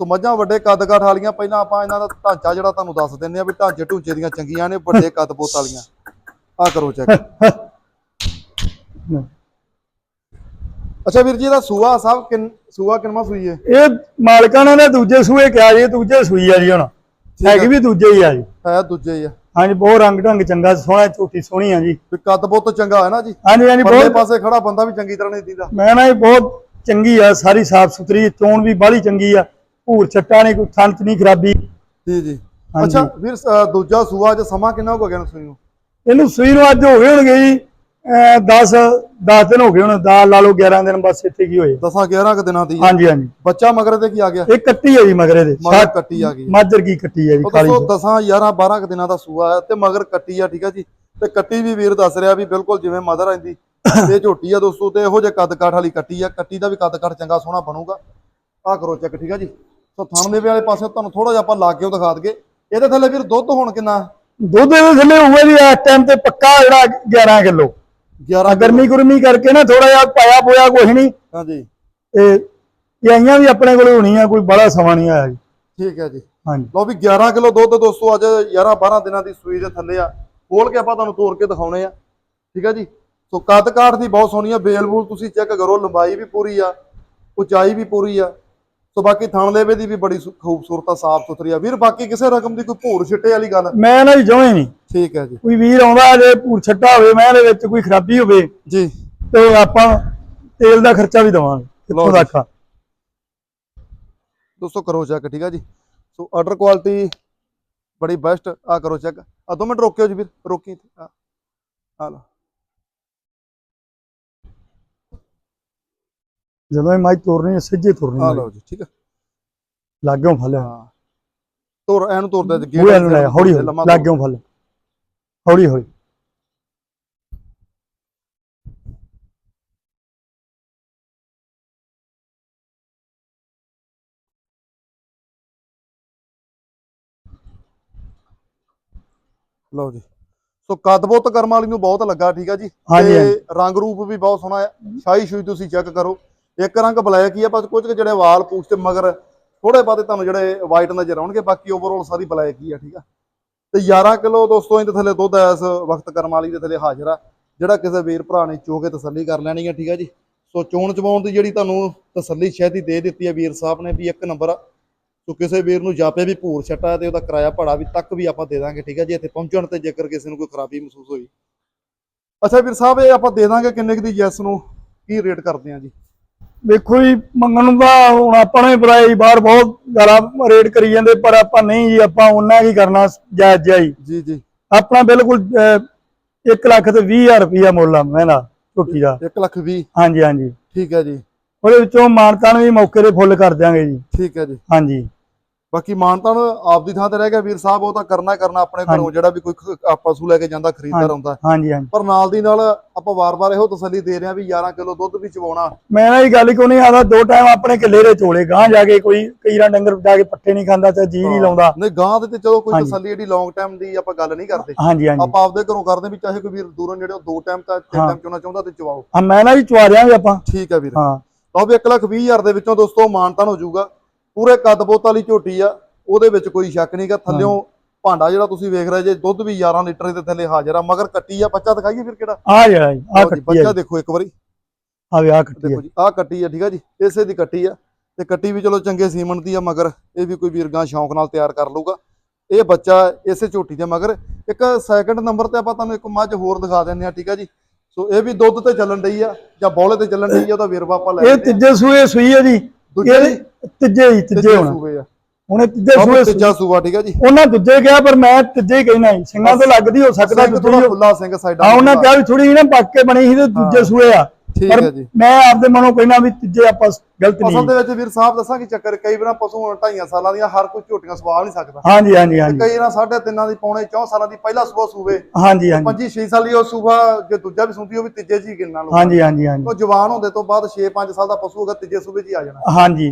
ਸੋ ਮੱਝਾਂ ਵੱਡੇ ਕੱਦ ਕਾਠ ਵਾਲੀਆਂ ਪਹਿਲਾਂ ਆਪਾਂ ਇਹਨਾਂ ਦਾ ਢਾਂਚਾ ਜਿਹੜਾ ਤੁਹਾਨੂੰ ਦੱਸ ਦਿੰਦੇ ਆ ਵੀ ਢਾਂਚੇ ਢੂੰਚੇ ਦੀਆਂ ਚੰਗੀਆਂ ਨੇ ਵੱਡੇ ਕੱਦ ਪੋਤ ਵਾਲੀਆਂ। ਆ ਕਰੋ ਚੈੱਕ ਅੱਛਾ ਵੀਰ ਜੀ ਇਹਦਾ ਸੂਆ ਸਾਹਿਬ ਕਿੰਨ ਸੂਆ ਕਿੰਨਵਾਂ ਸੂਈ ਹੈ? ਇਹ ਮਾਲਕਾਂ ਨੇ ਦੂਜੇ ਸੂਏ ਕਿਹਾ ਜੀ ਦੂਜੇ ਸੂਈ ਆ ਜੀ ਹੁਣ। ਹੈਗੀ ਵੀ ਦੂਜੇ ਹੀ ਆ ਜੀ। ਹੈ ਦੂਜੇ ਹੀ ਆ। ਹਾਂਜੀ ਬਹੁਤ ਰੰਗ ਢੰਗ ਚੰਗਾ ਸੋਹਣਾ ਝੋਟੀ ਸੋਹਣੀ ਆ ਜੀ। ਵੀ ਕੱਦ ਬਹੁਤ ਚੰਗਾ ਹੈ ਨਾ ਜੀ। ਹਾਂਜੀ ਹਾਂਜੀ ਬਹੁਤ ਪਾਸੇ ਖੜਾ ਬੰਦਾ ਵੀ ਚੰਗੀ ਤਰ੍ਹਾਂ ਨਹੀਂ ਦਿੰਦਾ ਮੈਂ ਨਾ ਇਹ ਬਹੁਤ ਚੰਗੀ ਆ ਸਾਰੀ ਸਾਫ਼ ਸੁਥਰੀ ਚੋਣ ਵੀ ਬਾਹਲੀ ਚੰਗੀ ਆ। ਭੂਰ ਛੱਟਾ ਨਹੀਂ ਕੋਈ ਥੰਤ ਨਹੀਂ ਖਰਾਬੀ। ਜੀ ਜੀ। ਹਾਂਜੀ। ਅੱਛਾ ਵੀਰ ਅ, ਦੂਜਾ ਸੂਆ ਚ ਸਮਾਂ ਕਿੰਨਾ ਹੋ ਗਿਆ ਨੂੰ ਸੂਈ ਨੂੰ ਇਹਨੂੰ ਸੂਈ ਨੂੰ ਅੱਜ ਹੋ ਗਏ ਹੋਣਗੇ ਜੀ 10 10 ਦਿਨ ਹੋ ਗਏ ਹੁਣ ਦਾ ਲਾ ਲਓ 11 ਦਿਨ ਬਸ ਇੱਥੇ ਕੀ ਹੋਏ। 10 11 ਕੁ ਦਿਨਾਂ ਦੀ। ਹਾਂਜੀ ਹਾਂਜੀ। ਬੱਚਾ ਮਗਰ ਤੇ ਕੀ ਆ ਗਿਆ? ਇਹ ਕੱਟੀ ਆ ਜੀ ਮਗਰੇ ਦੇ ਮਗਰ ਕੱਟੀ ਆ ਗਈ। ਮਾਝਰ ਕੀ ਕੱਟੀ ਆ ਜੀ ਉਹ ਦੱਸੋ 10 11 12 ਕੁ ਦਿਨਾਂ ਦਾ ਸੂਆ ਹੈ ਤੇ ਮਗਰ ਕੱਟੀ ਆ ਠੀਕ ਆ ਜੀ? ਤੇ ਕੱਟੀ ਵੀ ਵੀਰ ਦੱਸ ਰਿਹਾ ਵੀ ਬਿਲਕੁਲ ਜਿਵੇਂ ਮਦਰ ਆਂਦੀ ਤੇ ਝੋਟੀ ਆ ਦੋਸਤੋ ਤੇ ਇਹੋ ਜਿਹੇ ਕੱਦ ਕਾਠ ਵਾਲੀ ਕੱਟੀ ਆ। ਕੱਟੀ ਦਾ ਵੀ ਕੱਦ ਕਾਠ ਚੰਗਾ ਸੋਹਣਾ ਬਣੂਗਾ। ਆ ਕਰੋ ਚੈੱਕ ਠੀਕ ਆ ਜੀ? ਸੋ ਥਣ ਦੇ ਵਾਲੇ ਪਾਸੇ ਤੁਹਾਨੂੰ ਥੋੜਾ ਜਿਹਾ ਆਪਾਂ ਲਾ ਕੇ ਉਹ ਦਿਖਾ ਦਈਏ। ਇਹਦੇ ਥੱਲੇ ਵੀਰ ਦੁੱਧ ਹੁਣ ਕਿੰਨਾ? ਦੁੱਧ ਦੇ ਥੱਲੇ ਹੋਊਗਾ ਜੀ ਇਸ ਟਾਈਮ ਤੇ ਪੱਕਾ ਜਿਹੜਾ 11 ਕਿਲੋ। 11 ਗਰਮੀ ਗੁਰਮੀ ਕਰਕੇ ਨਾ ਥੋੜਾ ਜਿਹਾ ਪਾਇਆ ਪੋਇਆ ਕੁਛ ਨਹੀਂ। ਹਾਂਜੀ। ਤੇ ਆਈਆਂ ਵੀ ਆਪਣੇ ਕੋਲ ਹੋਣੀਆਂ ਕੋਈ ਬੜਾ ਸਮਾਂ ਨਹੀਂ ਆਇਆ ਜੀ। ਠੀਕ ਹੈ ਜੀ। ਹਾਂਜੀ। ਲਓ ਵੀ 11 ਕਿਲੋ ਦੁੱਧ ਦੋਸਤੋ ਅੱਜ 11 12 ਦਿਨਾਂ ਦੀ ਸੂਈ ਦੇ ਥੱਲੇ ਆ। ਖੋਲ ਕੇ ਆਪਾਂ ਤੁਹਾਨੂੰ ਤੋੜ ਕੇ ਦਿਖਾਉਣੇ ਆ। ਠੀਕ ਹੈ ਜੀ? ਸੋ ਕੱਦ ਕਾਠ ਦੀ ਬਹੁਤ ਸੋਹਣੀ ਆ ਬੇਲ ਬੂਲ ਤੁਸੀਂ ਚੈੱਕ ਕਰੋ ਲੰਬਾਈ ਵੀ ਪੂਰੀ ਆ ਉਚਾਈ ਵੀ ਪੂਰੀ ਆ। ਸੋ ਬਾਕੀ ਥਣ ਲੇਵੇ ਦੀ ਵੀ ਬੜੀ ਖੂਬਸੂਰਤ ਆ ਸਾਫ਼ ਸੁਥਰੀ ਆ। ਵੀਰ ਬਾਕੀ ਕਿਸੇ ਰਕਮ ਦੀ ਕੋਈ ਭੂਰ ਛਿੱਟੇ ਵਾਲੀ ਗੱਲ? ਮੈਂ ਨਾ ਜੀ ਜੋਏ ਨਹੀਂ। ਠੀਕ ਹੈ ਜੀ। ਕੋਈ ਵੀਰ ਆਉਂਦਾ ਜੇ ਭੂਰ ਛੱਟਾ ਹੋਵੇ ਮੈਂ ਇਹਦੇ ਵਿੱਚ ਕੋਈ ਖਰਾਬੀ ਹੋਵੇ ਜੀ। ਤੇ ਆਪਾਂ ਤੇਲ ਦਾ ਖਰਚਾ ਵੀ ਦਵਾਂਗੇ ਕਿੱਥੋਂ ਆ? ਦੋਸਤੋ ਕਰੋ ਚੈੱਕ ਠੀਕ ਆ ਜੀ? ਸੋ ਆਰਡਰ ਕੁਆਲਿਟੀ ਬੜੀ ਬੈਸਟ ਆ ਕਰੋ ਚੈੱਕ ਆ ਦੋ ਮਿੰਟ ਰੋਕਿਓ ਜੀ ਵੀਰ ਰੋਕੀ ਆ ਆ ਲਓ। ਜਦੋਂ ਇਹ ਮਾਈ ਤੋਰਨੀ ਹੈ, ਸਿੱਧੇ ਤੋਰਨੀ ਆ ਹੈ। ਲਓ ਜੀ ਠੀਕ ਆ ਲਾਗਿਓਂ ਫਲਿਆ। ਹਾਂ। ਤੋਰ ਐਨੂੰ ਤੋਰਦੇ ਤੇ ਬੂਹੇ ਨੂੰ ਲੈ ਹੌਲੀ ਹੌਲੀ। ਲਾਗਿਓਂ ਫਲ ਹੌਲੀ ਹੌਲੀ ਲਓ ਜੀ। ਸੋ ਕਦਬੋਤ ਕਰਮ ਵਾਲੀ ਨੂੰ ਬਹੁਤ ਲੱਗਾ ਠੀਕ ਆ ਜੀ। ਤੇ ਰੰਗ ਰੂਪ ਵੀ ਬਹੁਤ ਸੋਹਣਾ ਹੈ ਸ਼ਾਹੀ ਸ਼ੂਈ ਤੁਸੀਂ ਚੈੱਕ ਕਰੋ। ਇੱਕ ਰੰਗ ਬਲੈਕ ਹੀ ਆ, ਬਸ ਕੁਝ ਕੁ ਜਿਹੜੇ ਵਾਲ ਪੂਛ ਤੇ ਮਗਰ ਥੋੜੇ ਬਾਤੇ ਤੁਹਾਨੂੰ ਜਿਹੜੇ ਵਾਈਟ ਨਜ਼ਰ ਆਉਣਗੇ, ਬਾਕੀ ਓਵਰਆਲ ਸਾਰੀ ਬਲੈਕ ਹੀ ਆ, ਠੀਕ ਆ। ਤੇ 11 ਕਿਲੋ ਦੋਸਤੋ, ਇਹਦੇ ਥੱਲੇ ਦੁੱਧ ਆ, ਇਸ ਵਕਤ ਕਰਮ ਵਾਲੀ ਦੇ ਥੱਲੇ ਹਾਜ਼ਰ ਆ, ਜਿਹੜਾ ਕਿਸੇ ਵੀਰ ਭਰਾ ਨੇ ਚੋ ਕੇ ਤਸੱਲੀ ਕਰ ਲੈਣੀ ਆ, ਠੀਕ ਆ ਜੀ। ਸੋ ਚੋਣ ਚਵਾਉਣ ਦੀ ਜਿਹੜੀ ਤੁਹਾਨੂੰ ਤਸੱਲੀ ਸ਼ਹਿਦੀ ਦੇ ਦਿੱਤੀ ਆ ਵੀਰ ਸਾਹਿਬ ਨੇ ਵੀ ਇੱਕ ਨੰਬਰ ਆ। ਸੋ ਕਿਸੇ ਵੀਰ ਨੂੰ ਜਾਪੇ ਵੀ ਭੂਰ ਛੱਟਾ ਤੇ ਉਹਦਾ ਕਿਰਾਇਆ ਭਾੜਾ ਵੀ ਤੱਕ ਵੀ ਆਪਾਂ ਦੇ ਦਾਂਗੇ, ਠੀਕ ਆ ਜੀ, ਇੱਥੇ ਪਹੁੰਚਣ ਤੇ ਜੇਕਰ ਕਿਸੇ ਨੂੰ ਕੋਈ ਖਰਾਬੀ ਮਹਿਸੂਸ ਹੋਈ। ਅੱਛਾ ਵੀਰ ਸਾਹਿਬ, ਇਹ ਆਪਾਂ ਦੇ ਦਾਂਗੇ ਕਿੰਨੇ ਕੁ ਦੀ, ਜੈਸ ਨੂੰ ਕੀ ਰੇਟ ਕਰਦੇ ਆ ਜੀ? ਵੇਖੋ ਜੀ ਮੰਗਣ ਨੂੰ ਤਾਂ ਹੁਣ ਆਪਾਂ ਨੇ ਬੁਲਾਈ ਬਾਹਰ ਬਹੁਤ ਜ਼ਿਆਦਾ ਰੇਟ ਕਰੀ ਜਾਂਦੇ ਪਰ ਆਪਾਂ ਨਹੀਂ ਜੀ ਆਪਾਂ ਉਹਨਾਂ ਕੀ ਕਰਨਾ ਜਾਇਜ਼ ਜਾਈ ਜੀ। ਜੀ ਆਪਣਾ ਬਿਲਕੁਲ 1 ਲੱਖ ਤੇ 20000 ਰੁਪਇਆ ਮੁੱਲ ਆ ਮਹਿੰਗਾ ਝੋਟੀ ਦਾ। 1 ਲੱਖ 20 ਹਾਂਜੀ ਹਾਂਜੀ। ਠੀਕ ਹੈ ਜੀ। ਉਹਦੇ ਵਿੱਚੋਂ ਮਾਨਤਾਨ ਵੀ ਮੌਕੇ ਤੇ ਫੁੱਲ ਕਰ ਦਿਆਂਗੇ ਜੀ। ਠੀਕ ਹੈ ਜੀ। ਹਾਂਜੀ। ਬਾਕੀ ਮਾਨਤਾਨ ਆਪਦੀ ਥਾਂ ਤੇ ਰਹਿ ਗਿਆ ਵੀਰ ਸਾਹਿਬ ਉਹ ਤਾਂ ਕਰਨਾ ਹੀ ਕਰਨਾ ਆਪਣੇ ਘਰੋਂ ਜਿਹੜਾ ਵੀ ਕੋਈ ਖ- ਆਪਾਂ ਸੂ ਲੈ ਕੇ ਜਾਂਦਾ ਖਰੀਦਦਾਰ ਹੁੰਦਾ ਹਾਂਜੀ ਹਾਂਜੀ। ਪਰ ਨਾਲ ਦੀ ਨਾਲ ਆਪਾਂ ਵਾਰ-ਵਾਰ ਇਹੋ ਤਸੱਲੀ ਦੇ ਰਹੇ ਆ ਵੀ 11 ਕਿਲੋ ਦੁੱਧ ਵੀ ਚਵਾਉਣਾ। ਮੈਂ ਨਾ ਇਹ ਗੱਲ ਕਿਉਂ ਨਹੀਂ ਆਦਾ ਦੋ ਟਾਈਮ ਆਪਣੇ ਕਿੱਲੇ ਦੇ ਚੋਲੇ ਗਾਂ ਜਾ ਕੇ ਕੋਈ ਕਈਰਾਂ ਡੰਗਰ ਜਾ ਕੇ ਪੱਠੇ ਨਹੀਂ ਖਾਂਦਾ ਤੇ ਜੀ ਨਹੀਂ ਲਾਉਂਦਾ। ਨਹੀਂ ਗਾਂ ਦੇ ਤੇ ਚਲੋ ਕੋਈ। ਤਸੱਲੀ ਜਿਹੜੀ ਲੌਂਗ ਟਾਈਮ ਦੀ ਆਪਾਂ ਗੱਲ ਨਹੀਂ ਕਰਦੇ। ਹਾਂਜੀ ਹਾਂਜੀ। ਆਪਾਂ ਆਪਦੇ ਘਰੋਂ ਕਰਦੇ ਵੀ ਚਾਹੇ ਕੋਈ ਵੀਰ ਦੂਰੋਂ ਜਿਹੜੇ ਦੋ ਟਾਈਮ ਤਾਂ ਤਿੰਨ ਹਾਂ। ਟਾਈਮ ਚੋਣਾ ਚਾਹੁੰਦਾ ਤੇ ਚਵਾਓ। ਆ ਮੈਂ ਨਾ ਵੀ ਚਵਾ ਦਿਆਂਗੇ ਆਪਾਂ। ਠੀਕ ਹੈ ਵੀਰ। ਹਾਂ। ਲਓ ਵੀ 1 ਲੱਖ 20 ਹਜ਼ਾਰ ਦੇ ਵਿੱਚੋਂ ਦੋਸਤੋ ਮਾਨਤਾਨ ਹੋ ਜਾਊਗਾ। ਪੂਰੇ ਕੱਦ ਬੋਤ ਵਾਲੀ ਝੋਟੀ ਆ ਉਹਦੇ ਵਿੱਚ ਕੋਈ ਸ਼ੱਕ ਨਹੀਂਗਾ ਥੱਲਿਓਂ ਭਾਂਡਾ ਜਿਹੜਾ ਤੁਸੀਂ ਵੇਖ ਰਹੇ ਜੇ ਦੁੱਧ ਵੀ 11 ਲੀਟਰ ਦੇ ਥੱਲੇ ਹਾਜ਼ਰ ਆ ਮਗਰ ਕੱਟੀ ਆ। ਬੱਚਾ ਦਿਖਾਈਏ ਫਿਰ ਕਿਹੜਾ? ਆ ਜਿਹੜਾ ਜੀ ਆ ਕੱਟੀ ਬੱਚਾ ਆ ਦੇਖੋ ਇੱਕ ਵਾਰੀ। ਆ ਵੀ ਆ ਕੱਟੀ ਆ। ਦੇਖੋ ਜੀ ਆਹ ਕੱਟੀ ਆ ਠੀਕ ਆ ਜੀ ਇਸੇ ਦੀ ਕੱਟੀ ਆ। ਤੇ ਕੱਟੀ ਵੀ ਚਲੋ ਚੰਗੇ ਸੀਮਨ ਦੀ ਆ ਮਗਰ ਇਹ ਵੀ ਕੋਈ ਵੀਰਗਾਂ ਸ਼ੌਂਕ ਨਾਲ ਤਿਆਰ ਕਰ ਲਊਗਾ। ਇਹ ਬੱਚਾ ਇਸੇ ਝੋਟੀ ਦੇ ਮਗਰ ਇੱਕ ਸੈਕੰਡ ਨੰਬਰ ਤੇ ਆਪਾਂ ਤੁਹਾਨੂੰ ਇੱਕ ਮੱਝ ਹੋਰ ਦਿਖਾ ਦਿੰਦੇ ਆ ਠੀਕ ਆ ਜੀ। ਸੋ ਇਹ ਵੀ ਦੁੱਧ ਤੇ ਚੱਲਣ ਡਈ ਆ ਜਾਂ ਬੌਲੇ ਤੇ ਚੱਲਣ ਡਈ ਆ ਉਹਦਾ ਵੇਰਵਾ ਆਪਾਂ ਲੈ ਇਹ ਆ। ਤੀਜੇ ਸੂਏ ਸੂਈ ਹੈ ਜੀ। ਦੂਜੇ ਤੀਜੇ ਹੀ ਤੀਜੇ ਹੋਣਾ। ਸੂਬੇ ਆ। ਹੁਣ ਇਹ ਤੀਜੇ ਸੂਏ ਤੀਜਾ ਸੂਬਾ ਠੀਕ ਆ ਜੀ। ਉਹਨਾਂ ਦੂਜੇ ਕਿਹਾ ਪਰ ਮੈਂ ਤੀਜੇ ਹੀ ਕਹਿਣਾ ਸੀ। ਸਿੰਘਾਂ ਤੋਂ ਲੱਗਦੀ ਹੋ ਸਕਦਾ ਦੂਜੀ ਥੋੜਾ ਹੋ- ਫੁੱਲਾ ਸਿੰਘ ਸਾਈਡਾਂ ਆ ਉਹਨਾਂ ਕਿਹਾ ਵੀ ਥੋੜੀ ਜਿਹੀ ਨਾ ਪੱਕ ਕੇ ਬਣੀ ਸੀ ਤੇ ਦੂਜੇ ਸੂਏ ਆ। ਠੀਕ ਹੈ ਜੀ। ਮੈਂ ਆਪਦੇ ਮਨੋਂ ਕਹਿਣਾ ਵੀ ਤੀਜੇ ਆਪਾਂ ਗਲਤ ਅਸਲ ਨਹੀਂ। ਦੇ ਵਿੱਚ ਵੀਰ ਸਾਹਿਬ ਦੱਸਾਂ ਕਿ ਚੱਕਰ ਕਈ ਵਾਰ ਪਸ਼ੂ ਢਾਈਆਂ ਸਾਲਾਂ ਦੀਆਂ ਹਰ ਕੋਈ ਝੋਟੀਆਂ ਸਵਾ ਨਹੀਂ ਸਕਦਾ। ਹਾਂਜੀ ਹਾਂਜੀ ਹਾਂਜੀ। ਕਈ ਨਾ ਸਾਢੇ ਤਿੰਨਾਂ ਦੀ ਪੌਣੇ 4 ਸਾਲਾਂ ਦੀ ਪਹਿਲਾ ਸੂਬਾ ਸੂਵੇ। ਹਾਂਜੀ ਹਾਂਜੀ। 25 6 ਸਾਲ ਦੀ ਉਹ ਸੂਬਾ ਜੇ ਦੂਜਾ ਵੀ ਸੁਣਦੀ ਉਹ ਵੀ ਤੀਜੇ ਹੀ ਗਿਣਨਾ ਲੋਕਾਂ ਹਾਂਜੀ ਹਾਂਜੀ ਹਾਂਜੀ। ਉਹ ਜਵਾਨ ਹੁੰਦੇ ਤੋਂ ਬਾਅਦ 6 5 ਸਾਲ ਦਾ ਪਸ਼ੂ ਹੋਗਾ ਤੀਜੇ ਸੂਬੇ 'ਚ ਹੀ ਆ ਜਾਣਾ। ਹਾਂਜੀ।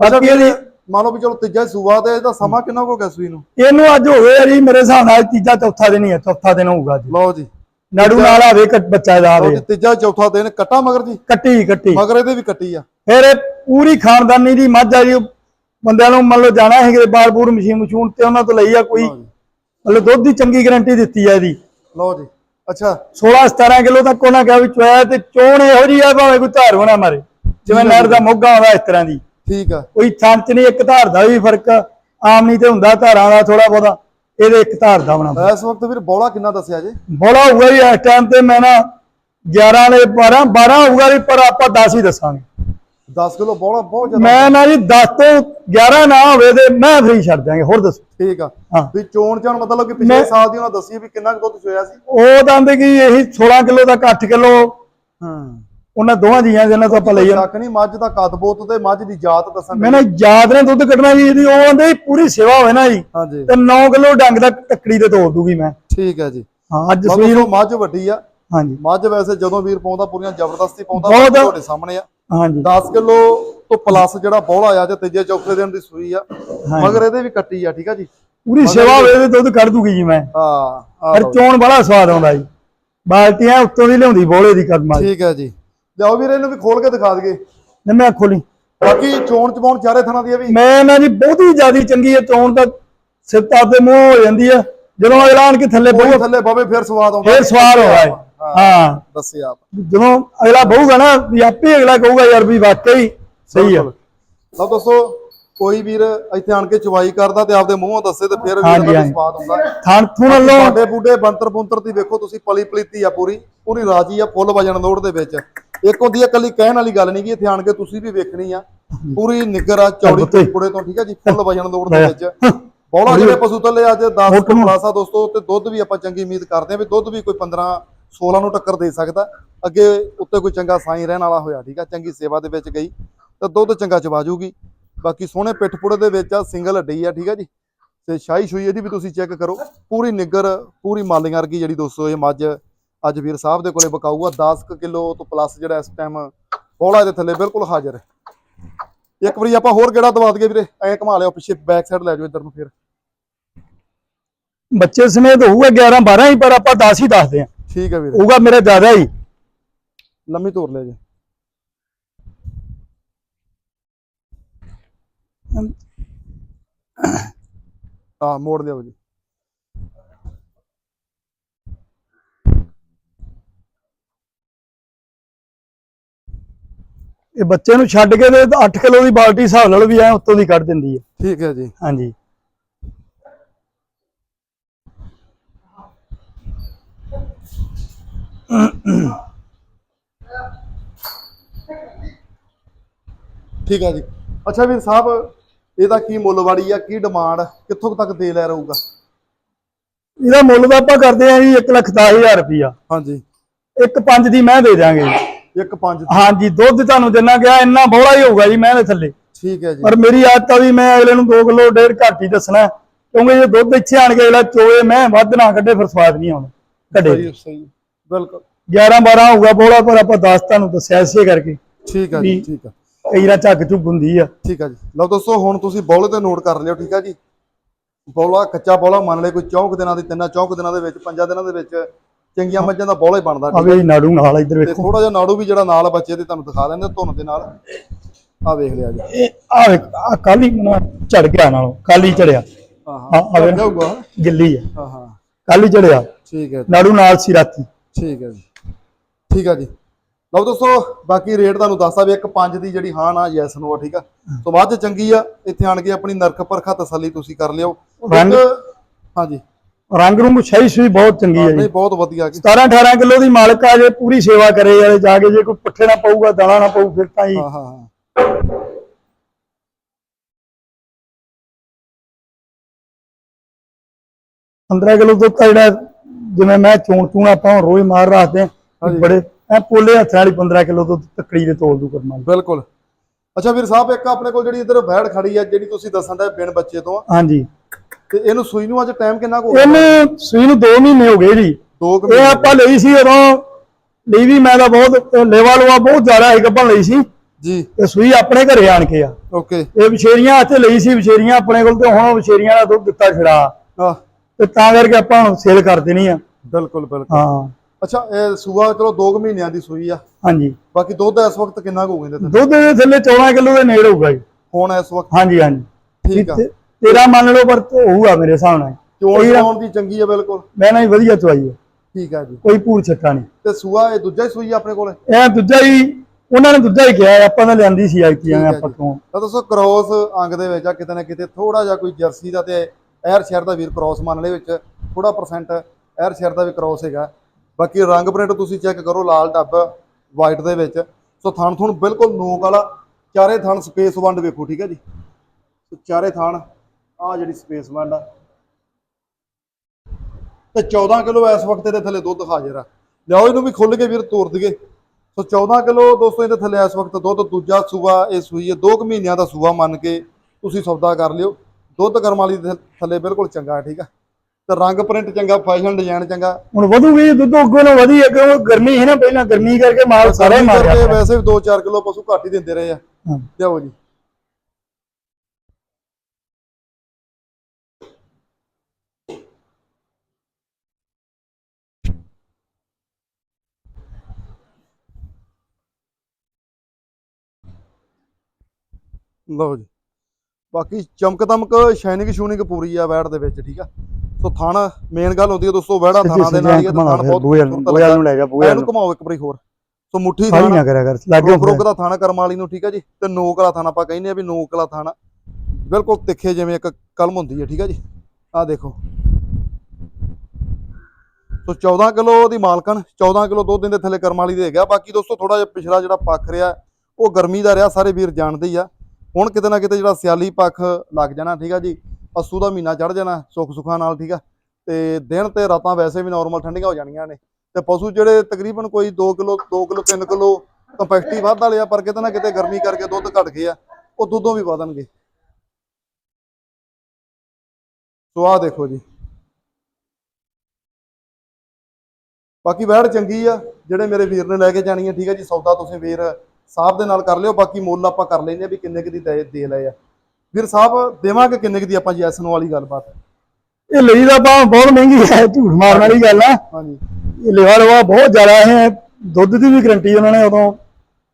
ਬਾਕੀ ਇਹਦੀ ਮੰਨ ਲਓ ਵੀ ਚਲੋ ਤੀਜਾ ਸੂਬਾ ਤੇ ਇਹਦਾ ਸਮਾਂ ਕਿੰਨਾ ਕੁ ਗਿਆ ਸੂਈ ਨੂੰ? ਇਹਨੂੰ ਅੱਜ ਹੋਵੇ ਜੀ ਮੇਰੇ ਹਿਸਾਬ ਨਾਲ ਤੀਜਾ ਚੌਥਾ ਦਿਨ ਹੀ ਹੈ ਚੌਥਾ ਦਿਨ ਹੋਊਗਾ ਜੀ। ਲਓ ਜੀ। ਨਾੜੂ ਨਾਲ ਆਵੇ ਕੱਟ ਬੱਚਾ ਦਾ ਆਵੇ। ਤੀਜਾ ਚੌਥਾ ਦਿਨ ਕੱਟਾ ਮਗਰ ਜੀ? ਕੱਟੀ ਕੱਟੀ। ਮਗਰ ਇਹਦੇ ਵੀ ਕੱਟੀ ਆ। ਫਿਰ ਇਹ ਪੂਰੀ ਖਾਨਦਾਨੀ ਦੀ ਮੱਝ ਆ ਜੀ ਉਹ ਬੰਦਿਆਂ ਨੂੰ ਮੰਨ ਲਓ ਜਾਣਾ ਹੈ ਕਿ ਬਾਲ-ਬੂਰ ਮਸ਼ੀਨ ਮਸ਼ੂਨ ਤੇ ਉਹਨਾਂ ਤੋਂ ਲਈ ਆ ਕੋਈ। ਲਓ ਜੀ। ਮਤਲਬ ਦੁੱਧ ਦੀ ਚੰਗੀ ਗਾਰੰਟੀ ਦਿੱਤੀ ਆ ਇਹਦੀ। ਲਓ ਜੀ। ਅੱਛਾ। 16 17 ਕਿਲੋ ਤੱਕ ਉਹਨਾਂ ਕਿਹਾ ਵੀ ਚੋਇਆ ਤੇ ਚੋਣ ਇਹੋ ਜੀ ਆ ਭਾਵੇਂ ਕੋਈ ਧਾਰ ਹੋਣਾ ਮਾਰੇ। ਜਿਵੇਂ ਨਹਿਰ ਦਾ ਮੋਗਾ ਆਉਂਦਾ ਇਸ ਤਰ੍ਹਾਂ ਦੀ। ਠੀਕ ਆ। ਕੋਈ ਥਾਂ ਚ ਨਹੀਂ ਇੱਕ ਧਾਰ ਦਾ ਵੀ ਫ਼ਰਕ ਆਮ ਨਹੀਂ ਤੇ ਹੁੰਦਾ ਧਾਰਾਂ ਦਾ ਥੋੜਾ ਬਹੁਤਾ। ਇਹਦੇ ਇੱਕ ਧਾਰ ਦਾ ਬਣਾ ਇਸ ਵਕਤ ਵੀਰ ਬੌਲਾ ਕਿੰਨਾ ਦੱਸਿਆ ਜੀ? ਬੋਲਾ ਹੋਊਗਾ ਜੀ ਇਸ ਟਾਈਮ ਤੇ ਮੈਂ ਨਾ 11 ਵਾਲੇ 12 12 ਹੋਊਗਾ ਜੀ ਪਰ ਆਪਾਂ 10 ਹੀ ਦੱਸਾਂਗੇ। 10 ਕਿਲੋ ਬੌਲਾ ਬਹੁਤ ਜ਼ਿਆਦਾ ਮੈਂ ਨਾ ਜੀ 10 ਤੋਂ 11 ਨਾ ਹੋਵੇ ਤੇ ਮੈਂ ਫ੍ਰੀ ਛੱਡ ਦਿਆਂਗੇ ਹੋਰ ਦੱਸੋ। ਠੀਕ ਆ। ਵੀ ਚੋਣ ਚਾਣ ਮਤਲਬ ਕਿ ਪਿਛਲੇ ਸਾਲ ਦੀ ਉਹਨਾਂ ਦੱਸੀ ਵੀ ਕਿੰਨਾ ਕੁ ਦੁੱਧ ਚੋਇਆ ਸੀ? ਉਹ ਦੰਦੇ ਕੀ ਇਹੀ 16 ਕਿਲੋ ਤੱਕ 8 ਕਿਲੋ ਹਾਂ। ਉਹਨਾਂ ਦੋਵਾਂ ਜੀਆਂ ਜਿਹਨਾਂ ਤੋਂ ਆਪਾਂ ਲਈ ਜਾਣਾ ਸ਼ੱਕ ਨਹੀਂ ਮੱਝ ਦਾ ਕੱਦ ਬੋਤ ਤੇ ਮੱਝ ਦੀ ਜਾਤ ਦੱਸਣ ਮੈਂ ਨਾ ਯਾਦ ਨੇ ਦੁੱਧ ਕੱਢਣਾ ਜੀ ਇਹਦੀ ਉਹ ਆਂਦੇ ਪੂਰੀ ਸੇਵਾ ਹੋਵੇ ਨਾ ਜੀ। ਹਾਂਜੀ। ਤੇ 9 ਕਿਲੋ ਡੰਗ ਦਾ ਟੱਕੜੀ ਤੇ ਤੋੜ ਦੂਗੀ ਮੈਂ। ਠੀਕ ਹੈ ਜੀ। ਹਾਂ ਅੱਜ ਸੂਈ ਉਹ ਮੱਝ ਵੱਡੀ ਆ। ਹਾਂਜੀ। ਮੱਝ ਵੈਸੇ ਜਦੋਂ ਵੀਰ ਪਾਉਂਦਾ ਪੂਰੀਆਂ ਜ਼ਬਰਦਸਤੀ ਪਾਉਂਦਾ ਤੁਹਾਡੇ ਸਾਹਮਣੇ ਆ। ਹਾਂਜੀ। 10 ਕਿਲੋ ਤੋਂ ਪਲੱਸ ਜਿਹੜਾ ਬੋਲਾ ਆ ਤੇ ਤੀਜੇ ਚੌਥੇ ਦਿਨ ਦੀ ਸੂਈ ਆ। ਮਗਰ ਇਹਦੇ ਵੀ ਕੱਟੀ ਆ ਠੀਕ ਆ ਜੀ। ਪੂਰੀ ਸੇਵਾ ਹੋਵੇ ਤੇ ਦੁੱਧ ਕੱਢ ਦੂਗੀ ਜੀ ਮੈਂ। ਹਾਂ ਪਰ। ਚੋਣ ਬੜਾ ਸਵਾਦ ਆਉਂਦਾ ਜੀ। ਬਾਲਟੀਆਂ ਉੱਤੋਂ ਦੀ ਲਿਆਉਂਦੀ ਬੋਲੇ ਦੀ ਕਦਮਾਂ ਠੀਕ ਹੈ ਜੀ। ਜਾਓ ਵੀਰ ਇਹਨੂੰ ਵੀ ਖੋਲ ਕੇ ਦਿਖਾ ਦਈਏ। ਨੇ ਮੈਂ ਖੋਲੀ। ਬਾਕੀ ਚੋਣ ਚਪਾਉਣ ਚਾਰੇ ਥਾਂ ਦੀ ਆ ਵੀ। ਮੈਂ ਨਾ ਜੀ ਬਹੁਤੀ ਜ਼ਿਆਦੀ ਚੰਗੀ ਹੈ ਚੋਣ ਤਾਂ ਸਿੱਤਾ ਤੇ ਮੂੰਹ ਹੋ ਜਾਂਦੀ ਆ। ਜਦੋਂ ਆਣ ਕੇ ਥੱਲੇ ਬਹੁ ਥੱਲੇ ਬਾਵੇ ਫਿਰ ਸਵਾਦ ਆਉਂਦਾ। ਫੇਰ ਸਵਾਲ ਹੋਇਆ ਹੈ। ਹਾਂ ਹਾਂ। ਦੱਸੇ ਆਪ। ਜਦੋਂ ਅਗਲਾ ਬਹੂਗਾ ਨਾ ਵੀ ਆਪੇ ਅਗਲਾ ਕਹੂਗਾ ਯਾਰ ਵੀ ਵਾਕਈ ਸਹੀ ਆ। ਲਓ ਦੋਸਤੋ ਕੋਈ ਵੀਰ ਇੱਥੇ ਆਣ ਕੇ ਚਵਾਈ ਕਰਦਾ ਤੇ ਆਪਦੇ ਮੂੰਹੋਂ ਦੱਸੇ ਤੇ ਫਿਰ ਵੀ। ਸਵਾਦ ਆਉਂਦਾ। ਥਣ ਥੁਣ ਵੱਲੋਂ ਸਾਡੇ ਬੂਡੇ ਬੰਤਰ ਬੁੰਤਰ ਦੀ ਵੇਖੋ ਤੁਸੀਂ ਪਲੀ ਪਲੀਤੀ ਆ ਪੂਰੀ। ਪੂਰੀ ਰਾਜੀ ਆ ਫੁੱਲ ਵਜਣ ਲੋੜ ਦੇ ਵਿੱਚ। ਇੱਕ ਹੁੰਦੀ ਆ ਕੱਲੀ ਕਹਿਣ ਵਾਲੀ ਗੱਲ ਨਹੀਂ ਕਿ ਇੱਥੇ ਆਣ ਕੇ ਤੁਸੀਂ ਵੀ ਵੇਖਣੀ ਆ ਪੂਰੀ ਨਿੱਗਰ ਆ ਚੌੜੀ ਉੱਤੇ। ਕੁੜੇ ਤੋਂ ਠੀਕ ਆ ਜੀ ਫੁੱਲ ਵਜਣ ਲੋੜ ਦੇ। ਵਿੱਚ ਬੋਲਾ ਜਿਹੜੇ ਪਸ਼ੂ ਥੱਲੇ ਅੱਜ 10 ਮੁੱਠ ਨੂੰ। ਪਲਾਸਾ ਦੋਸਤੋ ਤੇ ਦੁੱਧ ਵੀ ਆਪਾਂ ਚੰਗੀ ਉਮੀਦ ਕਰਦੇ ਆ ਵੀ ਦੁੱਧ ਵੀ ਕੋਈ 15 16 ਨੂੰ ਟੱਕਰ ਦੇ ਸਕਦਾ ਅੱਗੇ ਉੱਤੇ ਕੋਈ ਚੰਗਾ ਸਾਈ ਰਹਿਣ ਵਾਲਾ ਹੋਇਆ ਠੀਕ ਆ ਚੰਗੀ ਸੇਵਾ ਦੇ ਵਿੱਚ ਗਈ ਤਾਂ ਦੁੱਧ ਚੰਗਾ ਚਵਾ ਜੂਗੀ ਬਾਕੀ ਸੋਹਣੇ ਪਿੱਠ ਪੁੜੇ ਦੇ ਵਿੱਚ ਆ ਸਿੰਗਲ ਹੱਡੀ ਆ ਠੀਕ ਆ ਜੀ ਤੇ ਸ਼ਾਹੀ ਸ਼ੂਈ ਇਹਦੀ ਵੀ ਤੁਸੀਂ ਚੈੱਕ ਕਰੋ ਪੂਰੀ ਨਿੱਗਰ ਪੂਰੀ ਮਾਲੀਆਂ ਵਰਗੀ ਜਿਹੜੀ ਦੋਸਤੋ ਇਹ ਮੱਝ ਅੱਜ ਵੀਰ ਸਾਹਿਬ ਦੇ ਕੋਲੇ ਬਕਾਊ ਆ 10 ਕਿਲੋ ਤੋਂ ਪਲੱਸ ਜਿਹੜਾ ਇਸ ਟਾਈਮ ਬੋਲਾ ਦੇ ਥੱਲੇ ਬਿਲਕੁਲ ਹਾਜ਼ਰ ਹੈ। ਇੱਕ ਵਾਰੀ ਆਪਾਂ ਹੋਰ ਕਿਹੜਾ ਦਵਾ ਦਈਏ ਵੀਰੇ ਐਂ ਘੁਮਾ ਲਿਓ ਪਿੱਛੇ ਬੈਕ ਸਾਈਡ ਲੈ ਜਾਓ ਇੱਧਰ ਨੂੰ ਫਿਰ। ਬੱਚੇ ਸਮੇਤ ਹੋਊਗਾ 11 12 ਹੀ ਪਰ ਆਪਾਂ 10 ਹੀ ਦੱਸਦੇ ਆ ਠੀਕ ਹੈ ਵੀਰੇ। ਹੋਊਗਾ ਮੇਰਾ ਜ਼ਿਆਦਾ ਹੀ। ਲੰਮੀ ਤੋਰ ਲੈ ਜੀ। ਆ ਮੋੜ ਦਿਓ ਜੀ। ਇਹ ਬੱਚੇ ਨੂੰ ਛੱਡ ਕੇ ਤੇ 8 ਕਿਲੋ ਦੀ ਬਾਲਟੀ ਹਿਸਾਬ ਨਾਲ ਵੀ ਐ ਉੱਤੋਂ ਦੀ ਕੱਢ ਦਿੰਦੀ ਹੈ। ਠੀਕ ਹੈ ਜੀ। ਹਾਂਜੀ। ਠੀਕ ਹੈ ਜੀ। ਅੱਛਾ ਵੀਰ ਸਾਹਿਬ ਇਹਦਾ ਕੀ ਮੁੱਲਵਾੜੀ ਆ ਕੀ ਡਿਮਾਂਡ ਕਿੱਥੋਂ ਤੱਕ ਦੇ ਲੈ ਰਹੂਗਾ? ਇਹਦਾ ਮੁੱਲ ਤਾਂ ਆਪਾਂ ਕਰਦੇ ਆ ਜੀ 1 ਲੱਖ ਦਸ ਹਜ਼ਾਰ ਰੁਪਿਆ ਹਾਂਜੀ। ਇੱਕ ਪੰਜ ਦੀ ਮੈਂ ਦੇ ਦਿਆਂਗੇ। ਇੱਕ ਪੰਜ ਹਾਂਜੀ ਦੁੱਧ ਤੁਹਾਨੂੰ ਦੇਣਾ ਗਿਆ ਇੰਨਾ ਬੋਲਾ ਹੀ ਹੋਊਗਾ ਜੀ ਮੈਂ ਦੇ ਥੱਲੇ। ਠੀਕ ਹੈ ਜੀ। ਪਰ ਮੇਰੀ ਆਦਤ ਆ ਵੀ ਮੈਂ ਅਗਲੇ ਨੂੰ 2 ਕਿਲੋ ਡੇਢ ਘੱਟ ਹੀ ਦੱਸਣਾ ਕਿਉਂਕਿ ਜੇ ਦੁੱਧ ਇੱਥੇ ਆਣ ਕੇ ਅਗਲਾ ਚੋਏ ਮੈਂ ਵੱਧ ਨਾ ਕੱਢੇ ਫਿਰ ਸਵਾਦ ਨਹੀਂ ਆਉਣਾ। ਕੱਢੇ ਸਹੀ ਸਹੀ ਬਿਲਕੁਲ। 11 12 ਹੋਊਗਾ ਬੋਲਾ ਪਰ ਆਪਾਂ 10 ਤੁਹਾਨੂੰ ਦੱਸਿਆ ਇਸੇ ਕਰਕੇ। ਠੀਕ ਹੈ ਜੀ ਠੀਕ ਹੈ। ਕਈ ਰਾ ਝੱਗ ਝੁੱਗ ਹੁੰਦੀ ਆ। ਠੀਕ ਹੈ ਜੀ। ਲਓ ਦੋਸਤੋ ਹੁਣ ਤੁਸੀਂ ਬੌਲੇ ਤੇ ਨੋਟ ਕਰ ਲਿਓ ਠੀਕ ਹੈ ਜੀ। ਬੌਲਾ ਕੱਚਾ ਬੌਲਾ ਮੰਨ ਲਿਓ ਕੋਈ ਚੌਂਕ ਦਿਨਾਂ ਦੀ ਤਿੰਨਾਂ ਚੌਂਕ ਦਿਨਾਂ ਦੇ ਵਿੱਚ ਪੰਜਾਂ ਦਿਨਾਂ ਦੇ ਵਿੱਚ ਚੰਗੀਆਂ ਮੱਝਾਂ ਦਾ ਬੌਲਾ ਹੀ ਬਣਦਾ ਆ ਵੀ ਨਾੜੂ ਨਾਲ ਇੱਧਰ ਤੇ ਵੇਖੋ। ਥੋੜਾ ਜਿਹਾ ਨਾੜੂ ਵੀ ਜਿਹੜਾ ਨਾਲ ਬੱਚੇ ਦੇ ਤੁਹਾਨੂੰ ਦਿਖਾ ਦਿੰਦੇ ਧੁੰਨ ਦੇ ਨਾਲ। ਆ ਵੇਖ ਲਿਆ ਜੀ। ਇਹ ਆ ਵੇਖ ਆ ਕਾਲੀ ਨਾ ਝੜ ਗਿਆ ਨਾਲੋਂ ਕਾਲੀ ਚੜਿਆ ਹਾਂ ਹਾਂ, ਆ ਵੇਖ। ਜਾਊਗਾ ਗਿੱਲੀ ਆ। ਹਾਂ ਹਾਂ। ਕਾਲੀ ਚੜਿਆ ਠੀਕ ਹੈ ਨਾੜੂ ਨਾਲ ਸੀ ਰਾਤੀ। ਠੀਕ ਹੈ ਜੀ। ਠੀਕ ਹੈ ਜੀ। ਲਓ ਦੋਸਤੋ ਬਾਕੀ ਰੇਟ ਤੁਹਾਨੂੰ ਦੱਸਦਾ ਵੀ ਇੱਕ ਪੰਜ ਦੀ ਜਿਹੜੀ ਹਾਂ ਨਾ ਯੈਸ ਨੋ ਆ ਠੀਕ ਆ। ਸੋ ਬਾਅਦ ਚ ਚੰਗੀ ਆ ਇੱਥੇ ਆਣ ਕੇ ਆਪਣੀ ਨਰਕ ਪਰਖਾ ਤਸੱਲੀ ਤੁਸੀਂ ਕਰ ਲਿਓ। ਰੰਗ- ਦੁੱਧ- ਹਾਂਜੀ। ਰੰਗ ਰੁੰਗ ਸ਼ਾਹੀ ਸੂਈ ਬਹੁਤ ਚੰਗੀ ਹੈ ਜੀ। ਨਹੀਂ ਬਹੁਤ ਵਧੀਆ ਜੀ। 17 18 ਕਿਲੋ ਦੀ ਮਾਲਕ ਆ ਜੇ ਪੂਰੀ ਸੇਵਾ ਕਰੇ ਯਾਰ ਜਾ ਕੇ ਜੇ ਕੋਈ ਪੱਠੇ ਨਾ ਪਊਗਾ ਦਾਣਾ ਨਾ ਪਊ ਫਿਰ ਤਾਂ ਹੀ। ਹਾਂ ਹਾਂ ਹਾਂ। 15 ਕਿਲੋ ਦੁੱਧ ਤਾਂ ਜਿਹੜਾ ਜਿਵੇਂ ਮੈਂ ਚੋਣ ਚੂਣ ਆਪਾਂ ਰੋਜ਼ ਮਾਰ ਰੱਖਦੇ। ਬੜੇ ਐ ਪੋਲੇ ਹੱਥਾਂ ਵਾਲੀ 15 ਕਿਲੋ ਦੁੱਧ ਤੱਕੜੀ ਦੇ ਤੋਲ ਦੂ ਕਰਨਾ। ਬਿਲਕੁਲ। ਅੱਛਾ ਵੀਰ ਸਾਹਿਬ ਇੱਕ ਆਪਣੇ ਕੋਲ ਜਿਹੜੀ ਇੱਧਰ ਬੈੜ ਖੜੀ ਆ ਜਿਹੜੀ ਤੁਸੀਂ ਦੱਸਣ ਦਾ ਬਿਨ ਬੱਚੇ ਤੋਂ ਹਾਂਜੀ। ਤੇ ਇਹਨੂੰ ਸੂਈ ਨੂੰ ਅੱਜ ਟਾਈਮ ਕਿੰਨਾ ਕੁ ਹੋ ਗਿਆ? ਇਹਨੂੰ ਸੂਈ ਨੂੰ 2 ਮਹੀਨੇ ਹੋ ਗਏ ਜੀ। ਇਹ ਆਪਾਂ ਲਈ ਸੀ ਉਦੋਂ ਲਈ ਵੀ ਮੈਂ ਤਾਂ ਬਹੁਤ ਲੇਵਾ ਲਵਾ ਬਹੁਤ ਜ਼ਿਆਦਾ ਇੱਕ ਆਪਾਂ ਲਈ ਸੀ। ਜੀ। ਤੇ ਸੂਈ ਆਪਣੇ ਘਰੇ ਆਣ ਕੇ ਆ। ਓਕੇ ਇਹ ਵਿਸ਼ੇਰੀਆਂ ਇੱਥੇ ਲਈ ਸੀ ਵਿਸ਼ੇਰੀਆਂ ਆਪਣੇ ਕੋਲ ਤੇ ਹੁਣ ਵਿਸ਼ੇਰੀਆਂ ਦਾ ਦੁੱਧ ਦਿੱਤਾ ਛੜਾ। ਆ ਤੇ ਤਾਂ ਕਰਕੇ ਆਪਾਂ ਸੇਲ ਕਰ ਦੇਣੀ ਆ। ਬਿਲਕੁਲ ਬਿਲਕੁਲ। ਹਾਂ। ਅੱਛਾ ਇਹ ਸੂਆ ਚਲੋ 2 ਮਹੀਨਿਆਂ ਦੀ ਸੂਈ ਆ। ਹਾਂਜੀ। ਬਾਕੀ ਦੁੱਧ ਇਸ ਵਕਤ ਕਿੰਨਾ ਕੁ ਹੋ ਤੇ? ਦੁੱਧ ਦੇ ਥੱਲੇ 14 ਕਿਲੋ ਦੇ ਨੇੜੇ ਹੋਊਗਾ ਜੀ। ਹੁਣ ਇਸ ਵਕਤ? ਹਾਂਜੀ ਹਾਂਜੀ। ਠੀਕ ਆ। ਤੇ- ਤੇਰਾ ਮੰਨ ਲਓ ਪਰ ਹੋਊਗਾ ਮੇਰੇ ਹਿਸਾਬ ਨਾਲ। ਚੋਣ ਚੋਣ ਦੀ ਚੰਗੀ ਆ ਬਿਲਕੁਲ। ਮੈਂ ਨਾ ਵਧੀਆ ਚਵਾਈ ਹੈ ਠੀਕ ਆ ਜੀ। ਕੋਈ ਭੂਰ ਛੱਟਾ ਨਹੀਂ। ਤੇ ਸੂਆ ਇਹ ਦੂਜਾ ਹੀ ਸੂਈ ਆ ਆਪਣੇ ਕੋਲ? ਇਹ ਦੂਜਾ ਹੀ ਉਹਨਾਂ ਨੇ ਦੂਜਾ ਹੀ ਕਿਹਾ ਹੈ, ਆਪਾਂ ਤਾਂ ਲਿਆਂਦੀ ਸੀ ਆਈ ਹੈ ਆਪਾਂ ਜੀ। ਤੋਂ। ਤਾਂ ਦੱਸੋ ਕ੍ਰੋਸ ਅੰਗ ਦੇ ਵਿੱਚ ਆ ਕਿਤੇ ਨਾ ਕਿਤੇ ਥੋੜਾ ਜਿਹਾ ਕੋਈ ਜਰਸੀ ਦਾ ਤੇ ਐਰ ਸ਼ਹਿਰ ਦਾ ਵੀਰ ਕ੍ਰੋਸ ਮੰਨ ਲੈ ਵਿੱਚ ਥੋੜਾ ਪਰਸੈਂਟ ਐਰ ਸ਼ਹਿਰ ਦਾ ਵੀ ਕ੍ਰੋਸ ਹੈਗਾ। ਬਾਕੀ ਰੰਗ ਪ੍ਰਿੰਟ ਤੁਸੀਂ ਚੈੱਕ ਕਰੋ ਲਾਲ ਡੱਬ ਵਾਈਟ ਦੇ ਵਿੱਚ। ਸੋ ਥਣ ਥੁਣ ਬਿਲਕੁਲ ਨੋਕ ਵਾਲਾ ਚਾਰੇ ਥਣ ਸਪੇਸ ਵੰਡ ਵੇਖੋ ਠੀਕ ਹੈ ਜੀ। ਸੋ ਚਾਰੇ ਥਣ ਆ ਜਿਹੜੀ ਸਪੇਸ ਵੰਡ ਆ। ਤੇ 14 ਕਿਲੋ ਇਸ ਵਕਤ ਇਹਦੇ ਥੱਲੇ ਦੁੱਧ ਹਾਜ਼ਰ ਆ। ਲਿਆਓ ਇਹਨੂੰ ਵੀ ਖੁੱਲ ਕੇ ਵੀਰ ਤੋਰ ਦਈਏ। ਸੋ 14 ਕਿਲੋ ਦੋਸਤੋ ਇਹਦੇ ਥੱਲੇ ਇਸ ਵਕਤ ਦੁੱਧ ਦੂਜਾ ਸੂਆ ਇਹ ਸੂਈ ਹੈ। 2 ਮਹੀਨਿਆਂ ਦਾ ਸੂਆ ਮੰਨ ਕੇ ਤੁਸੀਂ ਸੌਦਾ ਕਰ ਲਿਓ। ਦੁੱਧ ਕਰਮ ਵਾਲੀ ਦੇ ਥੱਲੇ ਬਿਲਕੁਲ ਚੰਗਾ ਠੀਕ ਆ? ਤੇ ਰੰਗ ਪ੍ਰਿੰਟ ਚੰਗਾ ਫੈਸ਼ਨ ਡਿਜ਼ਾਈਨ ਚੰਗਾ। ਹੁਣ ਵਧੂਗੀ ਦੁੱਧ ਅੱਗੋਂ ਨੂੰ ਵਧੀ ਕਿਉਂ? ਗਰਮੀ ਹੈ ਨਾ ਪਹਿਲਾਂ ਗਰਮੀ ਕਰਕੇ ਮਾਲ ਸਾਰਾ ਹੀ ਮਾਰਿਆ ਵੈਸੇ ਵੀ 2-4 ਕਿਲੋ ਪਸ਼ੂ ਘੱਟ ਹੀ ਦਿੰਦੇ ਰਹੇ ਆ। ਲਿਆਓ ਜੀ। ਲਓ ਜੀ। ਬਾਕੀ ਚਮਕ ਦਮਕ ਸ਼ਾਈਨਿੰਗ ਸ਼ੂਨਿੰਗ ਪੂਰੀ ਆ ਵੈੜ ਦੇ ਵਿੱਚ ਠੀਕ ਆ? ਸੋ ਥਣ ਮੇਨ ਗੱਲ ਹੁੰਦੀ ਹੈ ਦੋਸਤੋ ਵੈੜਾ ਥਾਣਾ ਦੇ ਨਾਲ ਹੀ ਆ ਥਣ ਬਹੁਤ ਬੂਹੇ ਨੂੰ ਲੈ ਜਾ ਇਹਨੂੰ ਨੂੰ। ਘੁਮਾਓ ਇੱਕ ਵਾਰੀ ਹੋਰ। ਸੋ ਮੁੱਠੀ ਥਾਣਾ ਨਾ ਕਰਿਆ ਕਰ ਲਾਗੇ ਰੁਕ ਰੁਕ ਦਾ ਥਾਣਾ ਕਰਮ ਵਾਲੀ ਨੂੰ ਠੀਕ ਆ ਜੀ? ਤੇ ਨੋਕ ਵਾਲਾ ਥਾਣਾ ਆਪਾਂ ਕਹਿੰਦੇ ਆ ਵੀ ਨੋਕ ਵਾਲਾ ਥਾਣਾ। ਬਿਲਕੁਲ ਤਿੱਖੇ ਜਿਵੇਂ ਇੱਕ ਕਲਮ ਹੁੰਦੀ ਹੈ ਠੀਕ ਆ ਜੀ? ਆਹ ਦੇਖੋ। ਸੋ 14 ਕਿਲੋ ਦੀ ਮਾਲਕਣ 14 ਕਿਲੋ ਦੋ ਦਿਨ ਦੇ ਥੱਲੇ ਕਰਮ ਵਾਲੀ ਦੇ ਗਿਆ ਬਾਕੀ ਦੋਸਤੋ ਥੋੜਾ ਜਿਹਾ ਪਿਛਲਾ ਜਿਹੜਾ ਪੱਖ ਰਿਹਾ ਉਹ ਗਰਮੀ ਦਾ ਰਿਹਾ ਸਾਰੇ ਵੀਰ ਜਾਣਦੇ ਹੀ ਆ। ਹੁਣ ਕਿਤੇ ਨਾ ਕਿਤੇ ਜਿਹੜਾ ਸਿਆਲੀ ਪੱਖ ਲੱਗ ਜਾਣਾ, ਠੀਕ ਆ ਜੀ। ਅਸੂ ਦਾ ਮਹੀਨਾ ਚੜ ਜਾਣਾ, ਸੁੱਖ ਸੁੱਖਾਂ ਨਾਲ, ਠੀਕ ਆ। ਤੇ ਦਿਨ ਤੇ ਰਾਤਾਂ ਵੈਸੇ ਵੀ ਨਾਰਮਲ ਠੰਡੀਆਂ ਹੋ ਜਾਣੀਆਂ ਨੇ। ਤੇ ਪਸ਼ੂ ਜਿਹੜੇ ਤਕਰੀਬਨ ਕੋਈ 2 ਕਿਲੋ 2 ਕਿਲੋ 3 ਕਿਲੋ ਕੰਪੈਕਟੀ ਵੱਧ ਵਾਲੇ ਆ, ਪਰ ਕਿਤੇ ਨਾ ਕਿਤੇ ਗਰਮੀ ਕਰਕੇ ਦੁੱਧ ਘਟ ਗਏ ਆ, ਉਹ ਦੁੱਧੋਂ ਵੀ ਵਧਣਗੇ। ਸੋ ਆਹ ਦੇਖੋ ਜੀ। ਬਾਕੀ ਵੈੜ ਚੰਗੀ ਆ, ਜਿਹੜੇ ਮੇਰੇ ਵੀਰ ਨੇ ਲੈ ਕੇ ਜਾਣੀ ਆ, ਠੀਕ ਹੈ ਜੀ। ਸੌਦਾ ਤੁਸੀਂ ਵੀਰ ਸਾਹਿਬ ਦੇ ਨਾਲ ਕਰ ਲਿਓ ਬਾਕੀ ਮੁੱਲ ਆਪਾਂ ਕਰ ਲੈਂਦੇ ਆ ਵੀ ਕਿੰਨੇ ਕੁ ਦੀ ਦੇ ਦੇ ਲਏ ਆ। ਵੀਰ ਸਾਹਿਬ ਦੇਵਾਂਗੇ ਕਿੰਨੇ ਕੁ ਦੀ ਆਪਾਂ ਜੈਸਨ ਵਾਲੀ ਗੱਲਬਾਤ? ਇਹ ਲਈ ਦਾ ਭਾਅ ਬਹੁਤ ਮਹਿੰਗੀ ਹੈ ਝੂਠ ਮਾਰਨ ਵਾਲੀ ਗੱਲ ਆ। ਹਾਂਜੀ। ਇਹ ਲਿਵਾ ਲਵਾ ਬਹੁਤ ਜ਼ਿਆਦਾ ਹੈ ਦੁੱਧ ਦੀ ਵੀ ਗਰੰਟੀ ਉਹਨਾਂ ਨੇ ਉਦੋਂ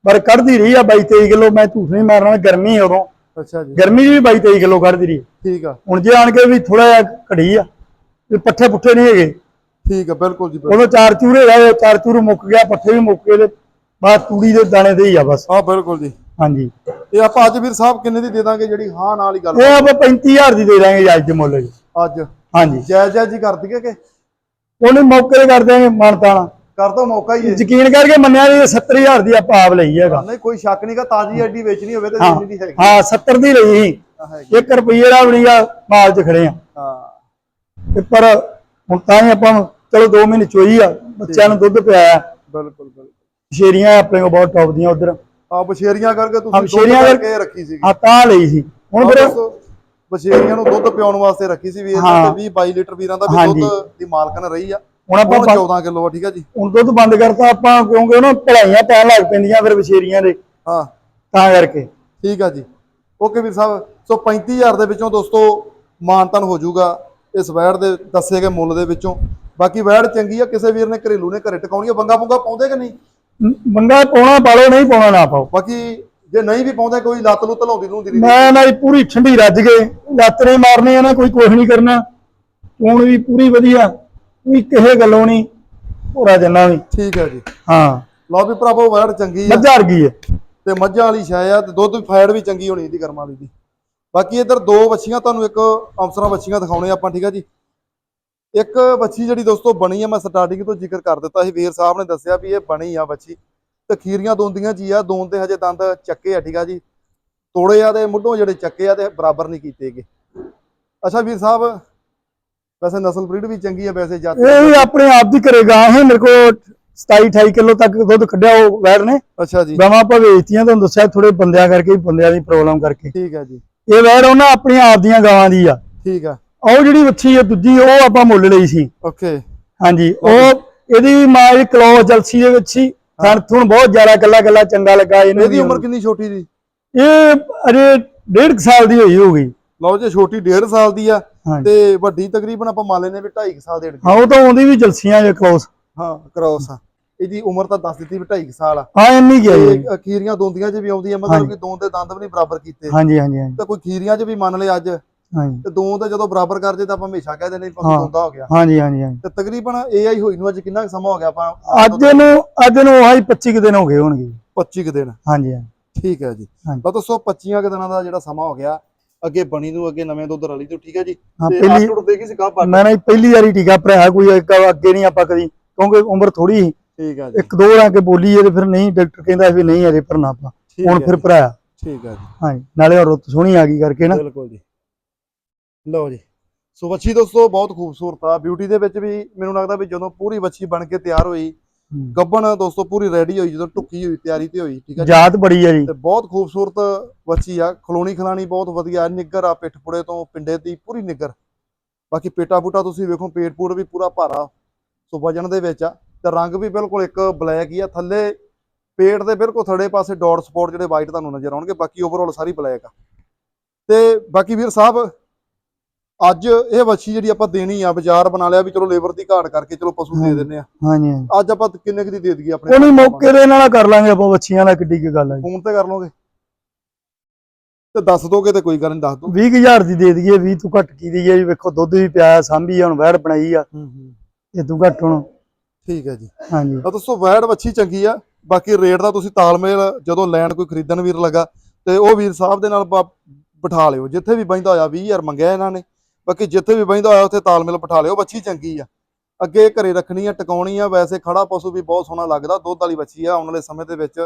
ਪਰ ਕੱਢਦੀ ਰਹੀ ਆ 22 23 ਕਿਲੋ ਮੈਂ ਝੂਠ ਨਹੀਂ ਮਾਰਨਾ ਗਰਮੀ ਉਦੋਂ। ਅੱਛਾ ਜੀ। ਗਰਮੀ ਵੀ 22 23 ਕਿਲੋ ਕੱਢਦੀ ਰਹੀ। ਠੀਕ ਆ। ਹੁਣ ਜੇ ਆਣ ਕੇ ਵੀ ਥੋੜਾ ਜਿਹਾ ਘੜੀ ਆ ਵੀ ਪੱਠੇ ਪੁੱਠੇ ਨਹੀਂ ਹੈਗੇ। ਠੀਕ ਆ ਬਿਲਕੁਲ ਜੀ ਉਦੋਂ ਚਾਰ ਚੂਰੇ ਰਹੇ ਚਾਰ ਚੂਰ ਮੁੱਕ ਗਿਆ ਪੱਠੇ ਵੀ ਮੁੱਕ ਗਏ ਤੇ ਬਾਅਦ ਤੂੜੀ ਦੇ ਦਾਣੇ ਦੇ ਹੀ ਆ ਬਸ। ਹਾਂ ਬਿਲਕੁਲ ਜੀ। ਹਾਂਜੀ। ਇਹ ਆਪਾਂ ਅੱਜ ਵੀਰ ਸਾਹਿਬ ਕਿੰਨੇ ਦੀ ਦੇ ਦਾਂਗੇ ਜਿਹੜੀ ਹਾਂ ਨਾਲ ਹੀ ਗੱਲ ਇਹ ਆਪਾਂ 35000 ਦੀ ਦੇ ਦਾਂਗੇ ਅੱਜ ਦੇ ਮੁੱਲ ਜੀ। ਅੱਜ? ਹਾਂਜੀ। ਜਾਇਜ਼ ਜਾਇਜ਼ ਜੀ ਕਰ ਦਈਏ ਕਿ? ਉਹਨੇ ਮੌਕੇ ਤੇ ਕਰ ਦਿਆਂਗੇ ਮਾਨਤਾਣਾ ਕਰ ਦੋ ਮੌਕਾ ਹੀ ਹੈ ਯਕੀਨ ਕਰਕੇ ਮੰਨਿਆ ਵੀ 70000 ਦੀ ਆਪਾਂ ਆਪ ਲਈ ਹੈਗਾ। ਨਹੀਂ ਕੋਈ ਸ਼ੱਕ ਨਹੀਂਗਾ ਤਾਜ਼ੀ ਐਡੀ ਵੇਚਣੀ ਹੋਵੇ ਤੇ ਜਿੰਨੀ ਦੀ ਹੈਗੀ। ਹਾਂ 70 ਦੀ ਲਈ ਸੀ। 1 ਰੁਪਈਏ ਦਾ ਵੀ ਨਹੀਂਗਾ ਮਾਲ 'ਚ ਖੜੇ ਆ। ਹਾਂ। ਤੇ ਪਰ ਹੁਣ ਤਾਂ ਹੀ ਆਪਾਂ ਚਲੋ 2 ਮਹੀਨੇ ਚੋਈ ਆ ਬੱਚਿਆਂ ਨੂੰ ਦੁੱਧ ਪਿਆਇਆ। ਬਿਲਕੁਲ ਬਿਲਕੁਲ। ਸ਼ੇਰੀਆਂ ਆਪਣੇ ਕੋਲ ਬਹੁਤ ਟੌਪ ਦੀਆਂ ਉਧਰ। ਆ ਬਸ਼ੇਰੀਆਂ ਕਰਕੇ ਤੁਸੀਂ ਦੁੱਧ ਬਸ਼ੇਰੀਆਂ ਕਰਕੇ ਰੱਖੀ ਸੀਗੀ। ਆ ਤਾਂ ਲਈ ਸੀ। ਹੁਣ ਫਿਰ ਬਸ਼ੇਰੀਆਂ ਨੂੰ ਦੁੱਧ ਪਿਆਉਣ ਵਾਸਤੇ ਰੱਖੀ ਸੀ ਵੀ ਇਹਨਾਂ ਹਾਂ। ਤੇ 20 22 ਲੀਟਰ ਵੀਰਾਂ ਦਾ ਵੀ। ਦੁੱਧ ਦੀ ਮਾਲਕਨ ਰਹੀ ਆ। ਹੁਣ ਆਪਾਂ ਹੁਣ ਬੰਦ- 14 ਕਿਲੋ ਆ ਠੀਕ ਆ ਜੀ। ਹੁਣ ਦੁੱਧ ਬੰਦ ਕਰਤਾ ਆਪਾਂ ਕਿਉਂਕਿ ਉਹਨਾਂ ਭਲਾਈਆਂ ਪੈਣ ਲੱਗ ਪੈਂਦੀਆਂ ਫਿਰ ਵਿਸ਼ੇਰੀਆਂ ਦੇ। ਹਾਂ। ਤਾਂ ਕਰਕੇ। ਠੀਕ ਆ ਜੀ। ਓਕੇ ਵੀਰ ਸਾਹਿਬ ਸੋ 35000 ਦੇ ਵਿੱਚੋਂ ਦੋਸਤੋ ਮਾਨਤਨ ਹੋ ਜਾਊਗਾ ਇਸ ਵੈੜ ਦੇ ਦੱਸੇ ਗਏ ਮੁੱਲ ਦੇ ਵਿੱਚੋਂ। ਬਾਕੀ ਵੈੜ ਚੰਗੀ ਆ ਕਿਸੇ ਵੀਰ ਨੇ ਘਰੇਲੂ ਨੇ ਘਰੇ ਟਿਕਾਉਣੀ ਆ ਬੰਗਾ ਬੰਗਾ ਪਾਉਂਦੇ ਕਿ ਨਹੀਂ? ਬੰਗਾ ਪਾਉਣਾ ਪਾਲੋ ਨਹੀਂ ਪਾਉਣਾ ਨਾ ਪਾਓ। ਬਾਕੀ ਜੇ ਨਹੀਂ ਵੀ ਪਾਉਂਦੇ ਕੋਈ ਲੱਤ ਲੁੱਤ ਲਾਉਂਦੀ ਨੂੰ ਦੀ ਮੈਂ ਨਾ ਜੀ ਪੂਰੀ ਠੰਡੀ ਰੱਜ ਗਏ ਲੱਤ ਨਹੀਂ ਮਾਰਨੀ ਆ ਨਾ ਕੋਈ ਕੁਛ ਨਹੀਂ ਕਰਨਾ। ਹੁਣ ਵੀ ਪੂਰੀ ਵਧੀਆ ਕੋਈ ਕਿਸੇ ਗੱਲੋਂ ਨਹੀਂ ਹੋਰਾ ਜੰਨਾ ਵੀ। ਠੀਕ ਹੈ ਜੀ। ਹਾਂ। ਲਓ ਵੀ ਭਰਾਵੋ ਵੈੜ ਚੰਗੀ ਆ। ਮੱਝਾਂ ਵਰਗੀ ਹੈ ਤੇ ਮੱਝਾਂ ਵਾਲੀ ਛਾਇਆ ਆ ਤੇ ਦੁੱਧ ਵੀ ਫੈੜ ਵੀ ਚੰਗੀ ਹੋਣੀ ਇਹਦੀ ਕਰਮਾਂ ਵਾਲੀ ਦੀ। ਬਾਕੀ ਇੱਧਰ ਦੋ ਵੱਛੀਆਂ ਤੁਹਾਨੂੰ ਇੱਕ ਅਫਸਰਾਂ ਵੱਛੀਆਂ ਦਿਖਾਉਣੇ ਆਪਾਂ ਠੀਕ ਆ ਜੀ। ਇੱਕ ਵੱਛੀ ਜਿਹੜੀ ਦੋਸਤੋ ਬਣੀ ਆ ਮੈਂ ਸਟਾਰਟਿੰਗ ਤੋਂ ਜ਼ਿਕਰ ਕਰ ਦਿੱਤਾ ਸੀ। ਵੀਰ ਸਾਹਿਬ ਨੇ ਦੱਸਿਆ ਵੀ ਇਹ ਬਣੀ ਆ ਵੱਛੀ। ਤੇ ਖੀਰੀਆਂ ਦੋਂਦੀਆਂ ਜੀ ਆ ਦੋਨ ਤੇ ਹਜੇ ਦੰਦ ਚੱਕੇ ਆ ਠੀਕ ਆ ਜੀ। ਤੋੜੇ ਆ ਤੇ ਮੁੱਢੋਂ ਜਿਹੜੇ ਚੱਕੇ ਆ ਤੇ ਬਰਾਬਰ ਨਹੀਂ ਕੀਤੇਗੇ ਅੱਛਾ ਵੀਰ ਸਾਹਿਬ ਵੈਸੇ ਨਸਲ ਬਰੀਡ ਵੀ ਚੰਗੀ ਆ ਵੈਸੇ ਜਾਤ ਇਹ ਵੀ ਆਪਣੇ ਆਪ ਦੀ ਕਰੇਗਾ ਹੈ ਮੇਰੇ ਕੋਲ 27 28 ਕਿਲੋ ਤੱਕ ਦੁੱਧ ਕੱਢਿਆ ਉਹ ਵੈਰ ਨੇ। ਅੱਛਾ ਜੀ। ਗਾਵਾਂ ਆਪਾਂ ਵੇਚਤੀਆਂ ਤੁਹਾਨੂੰ ਦੱਸਿਆ ਥੋੜੇ ਬੰਦਿਆਂ ਕਰਕੇ ਬੰਦਿਆਂ ਦੀ ਪ੍ਰੋਬਲਮ ਕਰਕੇ। ਠੀਕ ਆ ਜੀ। ਇਹ ਵੈਰ ਉਹਨਾਂ ਆਪਣੀਆਂ ਆਪ ਦੀਆਂ ਗਾਵਾਂ ਦੀ ਆ। ਠੀਕ ਆ। ਉਹ ਜਿਹੜੀ ਵੱਛੀ ਹੈ ਦੂਜੀ ਉਹ ਆਪਾਂ ਮੁੱਲ ਲਈ ਸੀ। ਓਕੇ ਹਾਂਜੀ ਉਹ ਇਹਦੀ ਮਾਂ ਦੀ ਕਲੋਸ ਜਲਸੀ ਦੇ ਵਿੱਚ ਸੀ। ਥਣ ਥੁਣ ਬਹੁਤ ਜ਼ਿਆਦਾ ਕੱਲਾ ਕੱਲਾ ਚੰਗਾ ਲੱਗਾ ਇਹਨੂੰ ਇਹਦੀ ਉਮਰ ਕਿੰਨੀ ਛੋਟੀ ਦੀ? ਇਹ ਡੇਢ ਕੁ ਸਾਲ ਦੀ ਹੋਈ ਹੋਊਗੀ। ਲਓ ਜੇ ਛੋਟੀ 1.5 ਸਾਲ ਦੀ ਆ। ਤੇ ਵੱਡੀ ਤਕਰੀਬਨ ਆਪਾਂ ਮੰਨ ਲੈਨੇ ਵੀ 2.5 ਸਾਲ ਦੇ ਹਾਂ ਉਹ ਤਾਂ ਆਉਂਦੀ ਵੀ ਜਲਸੀਆਂ ਜੇ ਕਲੋਸ। ਹਾਂ ਕ੍ਰੋਸ ਆ। ਇਹਦੀ ਉਮਰ ਤਾਂ ਦੱਸ ਦਿੱਤੀ ਵੀ 2.5 ਸਾਲ ਆ। ਹਾਂ ਇੰਨੀ ਗਿਆ ਜੀ। ਖੀਰੀਆਂ ਦੋਂਦੀਆਂ 'ਚ ਵੀ ਆਉਂਦੀ ਆ ਮਤਲਬ ਕਿ ਦੋਨ ਦੇ ਦੰਦ ਵੀ ਨਹੀਂ ਬਰਾਬਰ ਕੀਤੇ। ਹਾਂਜੀ ਹਾਂਜੀ। ਤੇ ਕੋਈ ਖੀਰੀਆਂ 'ਚ ਵੀ ਮੰਨ ਲਏ ਅੱਜ ਹਾਂਜੀ। ਤੇ ਦੋਨ ਤੇ ਜਦੋਂ ਬਰਾਬਰ ਕਰ ਜੇ ਤਾਂ ਆਪਾਂ ਹਮੇਸ਼ਾ ਕਹਿੰਦੇ ਨਹੀਂ ਪਸ਼ੂ ਹਾਂ। ਦੋਂਦਾ ਹੋ ਗਿਆ। ਹਾਂਜੀ ਹਾਂਜੀ ਹਾਂਜੀ। ਤੇ ਤਕਰੀਬਨ AI ਹੋਈ ਨੂੰ ਅੱਜ ਕਿੰਨਾ ਸਮਾਂ ਹੋ ਗਿਆ ਆਪਾਂ ਅੱਜ ਨੂੰ ਅੱਜ ਨੂੰ ਆਹੀ 25 ਕੁ ਦਿਨ ਹੋ ਗਏ ਹੋਣਗੇ। ਜੀ। 25 ਕੁ ਦਿਨ। ਹਾਂਜੀ ਹਾਂਜੀ ਠੀਕ ਹੈ ਜੀ। ਤਾਂ ਦੋਸਤੋ 25 ਕੁ ਦਿਨਾਂ ਦਾ ਜਿਹੜਾ ਸਮਾਂ ਹੋ ਗਿਆ ਅੱਗੇ ਬਣੀ ਨੂੰ ਅੱਗੇ ਨਵੇਂ ਦੁੱਧ ਰਲੀ ਤੋਂ ਠੀਕ ਹੈ ਜੀ? ਹਾਂ ਤੇ ਪਹਿਲੀ ਆਟੂੜ ਦੇਖੀ ਸੀ ਕਾ ਪਾ ਮੈਂ ਨਾ ਜੀ ਪਹਿਲੀ ਵਾਰੀ ਟੀਕਾ ਭਰਾਇਆ ਕੋਈ ਇੱਕ ਅੱਗੇ ਨਹੀਂ ਆਪਾਂ ਕਦੀ ਕਿਉਂਕਿ ਉਮਰ ਥੋੜੀ ਸੀ। ਠੀਕ ਹੈ ਜੀ। ਇੱਕ ਦੋ ਵਾਰ ਕੇ ਬੋਲੀ ਤੇ ਫਿਰ ਨਹੀਂ ਡਾਕਟਰ ਕਹਿੰਦਾ ਵੀ ਨਹੀਂ ਅਜੇ ਭਰਨਾ ਆਪਾਂ। ਹੁਣ ਫਿਰ ਭਰਾਇਆ। ਠੀਕ ਹੈ ਜੀ। ਹਾਂਜੀ। ਨਾਲੇ ਰੁੱਤ ਸੋਹਣੀ ਆ ਗਈ ਕਰਕੇ ਨਾ। ਬਿਲਕੁਲ ਜੀ। ਲਓ ਜੀ। ਸੋ ਵੱਛੀ ਦੋਸਤੋ ਬਹੁਤ ਖੂਬਸੂਰਤ ਆ। ਬਿਊਟੀ ਦੇ ਵਿੱਚ ਵੀ ਮੈਨੂੰ ਲੱਗਦਾ ਵੀ ਜਦੋਂ ਪੂਰੀ ਵੱਛੀ ਬਣ ਕੇ ਤਿਆਰ ਹੋਈ ਹੂੰ। ਗੱਬਣ ਦੋਸਤੋ ਪੂਰੀ ਰੈਡੀ ਹੋਈ ਜਦੋਂ ਟੁੱਕੀ ਹੋਈ ਤਿਆਰੀ ਤੇ ਹੋਈ ਠੀਕ ਹੈ ਜਾਤ ਬੜੀ ਆ ਜੀ। ਤੇ ਬਹੁਤ ਖੂਬਸੂਰਤ ਵੱਛੀ ਆ। ਖਲੋਣੀ ਖਲਾਣੀ ਬਹੁਤ ਵਧੀਆ। ਨਿੱਗਰ ਆ ਪਿੱਠ ਪੁੜੇ ਤੋਂ ਪਿੰਡੇ ਦੀ ਪੂਰੀ ਨਿੱਗਰ ਬਾਕੀ ਪੇਟਾ ਪੂਟਾ ਤੁਸੀਂ ਵੇਖੋ ਪੇਟ ਪੂੜ ਵੀ ਪੂਰਾ ਭਾਰਾ। ਸੋ ਵਜਨ ਦੇ ਵਿੱਚ ਆ। ਤੇ ਰੰਗ ਵੀ ਬਿਲਕੁਲ ਇੱਕ ਬਲੈਕ ਹੀ ਆ। ਥੱਲੇ ਪੇਟ ਦੇ ਬਿਲਕੁਲ ਥੜੇ ਪਾਸੇ ਡਾਟ ਸਪੌਟ ਜਿਹੜੇ ਵਾਈਟ ਤੁਹਾਨੂੰ ਨਜ਼ਰ ਆਉਣਗੇ। ਬਾਕੀ ਓਵਰਆਲ ਸਾਰੀ ਬਲੈਕ ਆ। ਤੇ ਬਾਕੀ ਵੀਰ ਸਾਹਿਬ ਅੱਜ ਇਹ ਵੱਛੀ ਜਿਹੜੀ ਆਪਾਂ ਦੇਣੀ ਆ ਬਾਜ਼ਾਰ ਬਣਾ ਲਿਆ ਵੀ ਚਲੋ ਲੇਬਰ ਦੀ ਘਾਟ ਕਰਕੇ ਚਲੋ ਪਸ਼ੂ ਦੇ। ਦਿੰਨੇ ਆ। ਹਾਂਜੀ। ਹਾਂਜੀ ਅੱਜ ਆਪਾਂ ਕਿੰਨੇ ਕੁ ਦੀ ਦੇ ਦਈਏ ਆਪਣੇ? ਨਹੀਂ ਮੌਕੇ ਦੇ ਨਾਲ ਕਰ ਲਾਂਗੇ ਆਪਾਂ ਬੱਚੀਆਂ ਦਾ ਕਿੱਡੀ ਕੀ ਗੱਲ ਆ ਜੀ। ਫੋਨ ਤੇ ਕਰ ਲਓਗੇ? ਤੇ ਦੱਸ ਦੋਗੇ ਤੇ ਕੋਈ ਗੱਲ ਨਹੀਂ ਦੱਸ ਦੋ 20000 ਦੀ ਦੇ ਦਈਏ 20 ਤੋਂ ਘੱਟ ਕੀ ਦਈਏ ਜੀ? ਵੇਖੋ ਦੁੱਧ ਵੀ ਪਿਆ ਸਾਂਭੀ ਹੁਣ ਵੈੜ ਬਣਾਈ ਆ। ਇਹ ਤੋਂ ਘੱਟ ਹੁਣ। ਠੀਕ ਹੈ ਜੀ। ਹਾਂਜੀ। ਤਾਂ ਦੋਸਤੋ ਵੈੜ ਵੱਛੀ ਚੰਗੀ ਆ। ਬਾਕੀ ਰੇਟ ਦਾ ਤੁਸੀਂ ਤਾਲਮੇਲ ਜਦੋਂ ਲੈਣ ਕੋਈ ਖਰੀਦਣ ਵੀਰ ਲੱਗਾ ਤੇ ਉਹ ਵੀਰ ਸਾਹਿਬ ਦੇ ਨਾਲ ਬਿਠਾ ਲਿਓ। ਜਿੱਥੇ ਵੀ ਬੈਂਦਾ ਹੋਇਆ 20000 ਮੰਗਿਆ ਇਹਨਾਂ ਨੇ। ਬਾਕੀ ਜਿੱਥੇ ਵੀ ਬੈਂਦਾ ਹੋਇਆ ਉੱਥੇ ਤਾਲਮੇਲ ਬਿਠਾ ਲਿਓ ਵੱਛੀ ਚੰਗੀ ਆ। ਅੱਗੇ ਘਰੇ ਰੱਖਣੀ ਆ ਟਿਕਾਉਣੀ ਆ ਵੈਸੇ ਖੜਾ ਪਸ਼ੂ ਵੀ ਬਹੁਤ ਸੋਹਣਾ ਲੱਗਦਾ ਦੁੱਧ ਵਾਲੀ ਵੱਛੀ ਆ ਆਉਣ ਵਾਲੇ ਸਮੇਂ ਦੇ ਵਿੱਚ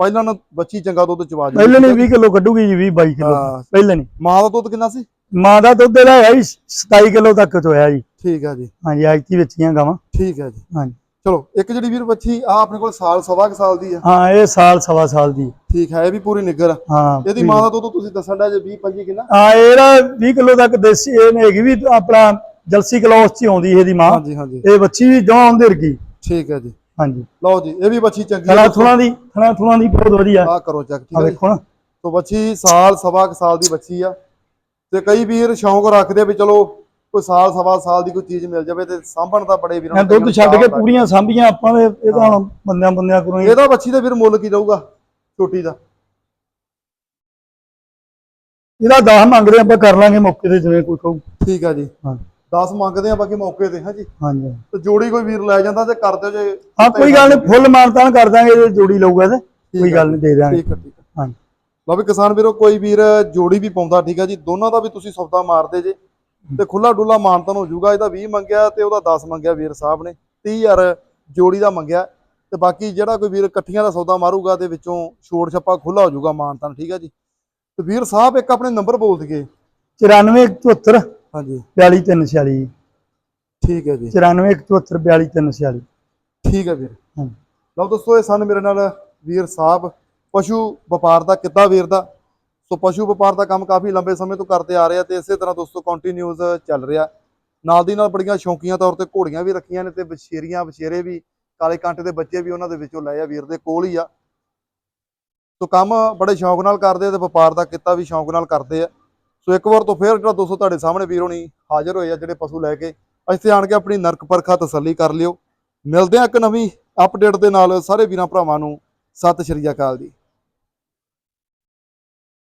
ਪਹਿਲਾਂ ਨਾ ਵੱਛੀ ਚੰਗਾ ਦੁੱਧ ਚਵਾ ਜੂਗੀ ਪਹਿਲੇ ਨਹੀਂ 20 ਕਿਲੋ ਕੱਢੂਗੀ ਜੀ 20 22 ਕਿਲੋ। ਪਹਿਲੇ ਨਹੀਂ। ਮਾਂ ਦਾ ਦੁੱਧ ਕਿੰਨਾ ਸੀ? ਮਾਂ ਦਾ ਦੁੱਧ ਇਹਦਾ ਹੈ ਜੀ 27 ਕਿਲੋ ਤੱਕ ਚ ਹੋਇਆ ਜੀ। ਠੀਕ ਆ ਜੀ। ਹਾਂਜੀ ਐਕਟੀ ਵਿੱਚੀਆਂ ਗਾਵਾਂ। ਠੀਕ ਹੈ ਜੀ। ਹਾਂਜੀ। ਚਲੋ ਇੱਕ ਜਿਹੜੀ ਵੀਰ ਵੱਛੀ ਆ ਆਪਣੇ ਕੋਲ ਸਾਲ ਸਵਾ ਕੁ ਸਾਲ ਦੀ ਆ। ਹਾਂ ਇਹ ਸਾਲ ਸਵਾ ਸਾਲ ਦੀ। ਠੀਕ ਹੈ ਇਹ ਵੀ ਪੂਰੀ ਨਿੱਗਰ ਆ। ਹਾਂ ਇਹਦੀ ਮਾਂ ਦਾ ਦੁੱਧ ਤੁਸੀਂ ਦੱਸਣ ਦਾ ਜੇ 20 25 ਕਿੰਨਾ? ਹਾਂ ਇਹਦਾ 20 ਕਿਲੋ ਤੱਕ ਦੇਸੀ ਇਹ ਹੈਗੀ ਵੀ ਆਪਣਾ ਜਲਸੀ ਕਲੋਸ ਚ ਆਉਂਦੀ ਇਹਦੀ ਮਾਂ। ਹਾਂਜੀ ਹਾਂਜੀ। ਇਹ ਬੱਚੀ ਵੀ ਜਮਾਂ ਆਉਂਦੇ ਰਗੀ। ਠੀਕ ਹੈ ਜੀ। ਹਾਂਜੀ। ਲਓ ਜੀ ਇਹ ਵੀ ਬੱਚੀ ਚੰਗੀ ਥਣਾ ਹੈ ਥੁਣਾ ਦੀ ਥਣਾ ਥੁਣਾ ਦੀ ਬਹੁਤ ਵਧੀਆ। ਆ ਕਰੋ ਚੈੱਕ ਠੀਕ ਹੈ ਜੀ। ਵੇਖੋ ਨਾ। ਤੋ ਬੱਚੀ ਸਾਲ ਸਵਾ ਕੁ ਸਾਲ ਦੀ ਬੱਚੀ ਆ। ਤੇ ਕਈ ਵੀਰ ਸ਼ੌਂਕ ਰੱਖਦੇ ਵੀ ਚਲੋ ਕੋਈ ਸਾਲ ਸਵਾ ਸਾਲ ਦੀ ਕੋਈ ਚੀਜ਼ ਮਿਲ ਜਾਵੇ ਤੇ ਸਾਂਭਣ ਦਾ ਬੜੇ ਵੀਰਾਂ ਮੈਂ ਦੁੱਧ ਛੱਡ ਕੇ ਪੂਰੀਆਂ ਸਾਂਭੀਆਂ ਆਪਾਂ ਦੇ ਇਹ ਤਾਂ ਬੰਦਿਆਂ ਬੰਦਿਆਂ ਕਰੋ ਹੁੰਦਾ। ਇਹਦਾ ਬੱਚੀ ਦਾ ਵੀਰ ਮੁੱਲ ਕੀ ਰਹੂਗਾ ਛੋਟੀ ਦਾ? ਇਹਦਾ 10 ਮੰਗਦੇ ਆਪਾਂ ਕਰ ਲਾਂਗੇ ਮੌਕੇ ਤੇ ਜਿਵੇਂ ਕੋਈ ਕਹੂ। ਠੀਕ ਆ ਜੀ। ਹਾਂ। 10 ਮੰਗਦੇ ਆ ਬਾਕੀ ਮੌਕੇ ਤੇ ਹਾਂਜੀ ਹਾਂਜੀ। ਤੇ ਜੋੜੀ ਕੋਈ ਵੀਰ ਲੈ ਜਾਂਦਾ ਤੇ ਕਰ ਦਿਓ ਜੇ ਹਾਂ ਕੋਈ ਗੱਲ ਨਹੀਂ ਫੁੱਲ ਮਾਨਤਾਨ ਕਰ ਦਾਂਗੇ ਜੇ ਜੋੜੀ ਲਊਗਾ ਤੇ ਕੋਈ ਗੱਲ ਨਹੀਂ ਦੇ ਦਾਂਗੇ। ਠੀਕ ਠੀਕ ਹਾਂਜੀ। ਲਓ ਵੀ ਕਿਸਾਨ ਵੀਰੋ ਕੋਈ ਵੀਰ ਜੋੜੀ ਵੀ ਪਾਉਂਦਾ ਠੀਕ ਆ ਜੀ? ਦੋਨਾਂ ਦਾ ਵੀ ਤੁਸੀਂ ਸੌਦਾ ਮਾਰਦੇ ਜੇ। ਤੇ ਖੁੱਲਾ ਡੁੱਲਾ ਮਾਨਤਨ ਹੋ ਜਾਊਗਾ ਇਹਦਾ 20 ਮੰਗਿਆ ਤੇ ਉਹਦਾ 10 ਮੰਗਿਆ ਵੀਰ ਸਾਹਿਬ ਨੇ 30000 ਜੋੜੀ ਦਾ ਮੰਗਿਆ। ਤੇ ਬਾਕੀ ਜਿਹੜਾ ਕੋਈ ਵੀਰ ਇਕੱਠੀਆਂ ਦਾ ਸੌਦਾ ਮਾਰੂਗਾ ਤੇ ਵਿੱਚੋਂ ਛੋੜ ਛੱਪਾ ਖੁੱਲਾ ਹੋ ਜਾਊਗਾ ਮਾਨਤਨ ਠੀਕ ਆ ਜੀ। ਤੇ ਵੀਰ ਸਾਹਿਬ ਇੱਕ ਆਪਣੇ ਨੰਬਰ ਬੋਲ ਦਈਏ। 94 74 ਹਾਂਜੀ। 42 346 ਠੀਕ ਹੈ ਜੀ। 94 74 42 346 ਠੀਕ ਹੈ ਵੀਰ। ਲਓ ਦੋਸਤੋ ਇਹ ਸਨ ਮੇਰੇ ਨਾਲ ਵੀਰ ਸਾਹਿਬ। ਪਸ਼ੂ ਵਪਾਰ ਦਾ ਕਿੱਦਾਂ ਵੀਰ ਦਾ। ਸੋ ਪਸ਼ੂ ਵਪਾਰ ਦਾ ਕੰਮ ਕਾਫੀ ਲੰਬੇ ਸਮੇਂ ਤੋਂ ਕਰਦੇ ਆ ਰਹੇ ਆ ਤੇ ਇਸੇ ਤਰ੍ਹਾਂ ਦੋਸਤੋ ਕੰਟੀਨਿਊਸ ਚੱਲ ਰਿਹਾ। ਨਾਲ ਦੀ ਨਾਲ ਬੜੀਆਂ ਸ਼ੌਕੀਆਂ ਤੌਰ ਤੇ ਘੋੜੀਆਂ ਵੀ ਰੱਖੀਆਂ ਨੇ ਤੇ ਬਛੇਰੀਆਂ ਬਛੇਰੇ ਵੀ, ਕਾਲੇ ਕਾਂਟੇ ਦੇ ਬੱਚੇ ਵੀ ਉਹਨਾਂ ਦੇ ਵਿੱਚੋਂ ਲਏ ਆ, ਵੀਰ ਦੇ ਕੋਲ ਹੀ ਆ। ਸੋ ਕੰਮ ਬੜੇ ਸ਼ੌਂਕ ਨਾਲ ਕਰਦੇ ਆ ਤੇ ਵਪਾਰ ਦਾ ਕਿੱਤਾ ਵੀ ਸ਼ੌਂਕ ਨਾਲ ਕਰਦੇ ਆ। ਸੋ ਇੱਕ ਵਾਰ ਤੋਂ ਫੇਰ ਜਿਹੜਾ ਦੋਸਤੋ ਤੁਹਾਡੇ ਸਾਹਮਣੇ ਵੀਰ ਹੋਣੀ ਹਾਜ਼ਰ ਹੋਏ ਆ ਜਿਹੜੇ ਪਸ਼ੂ ਲੈ ਕੇ ਇੱਥੇ ਆਣ ਕੇ ਆਪਣੀ ਨਰਕ ਪਰਖਾ ਤਸੱਲੀ ਕਰ ਲਿਓ। ਮਿਲਦੇ ਆ ਇੱਕ ਨਵੀਂ ਅਪਡੇਟ ਦੇ ਨਾਲ। ਸਾਰੇ ਵੀਰਾਂ ਭਰਾਵਾਂ ਨੂੰ ਸਤਿ ਸ਼੍ਰੀ ਅਕਾਲ ਜੀ।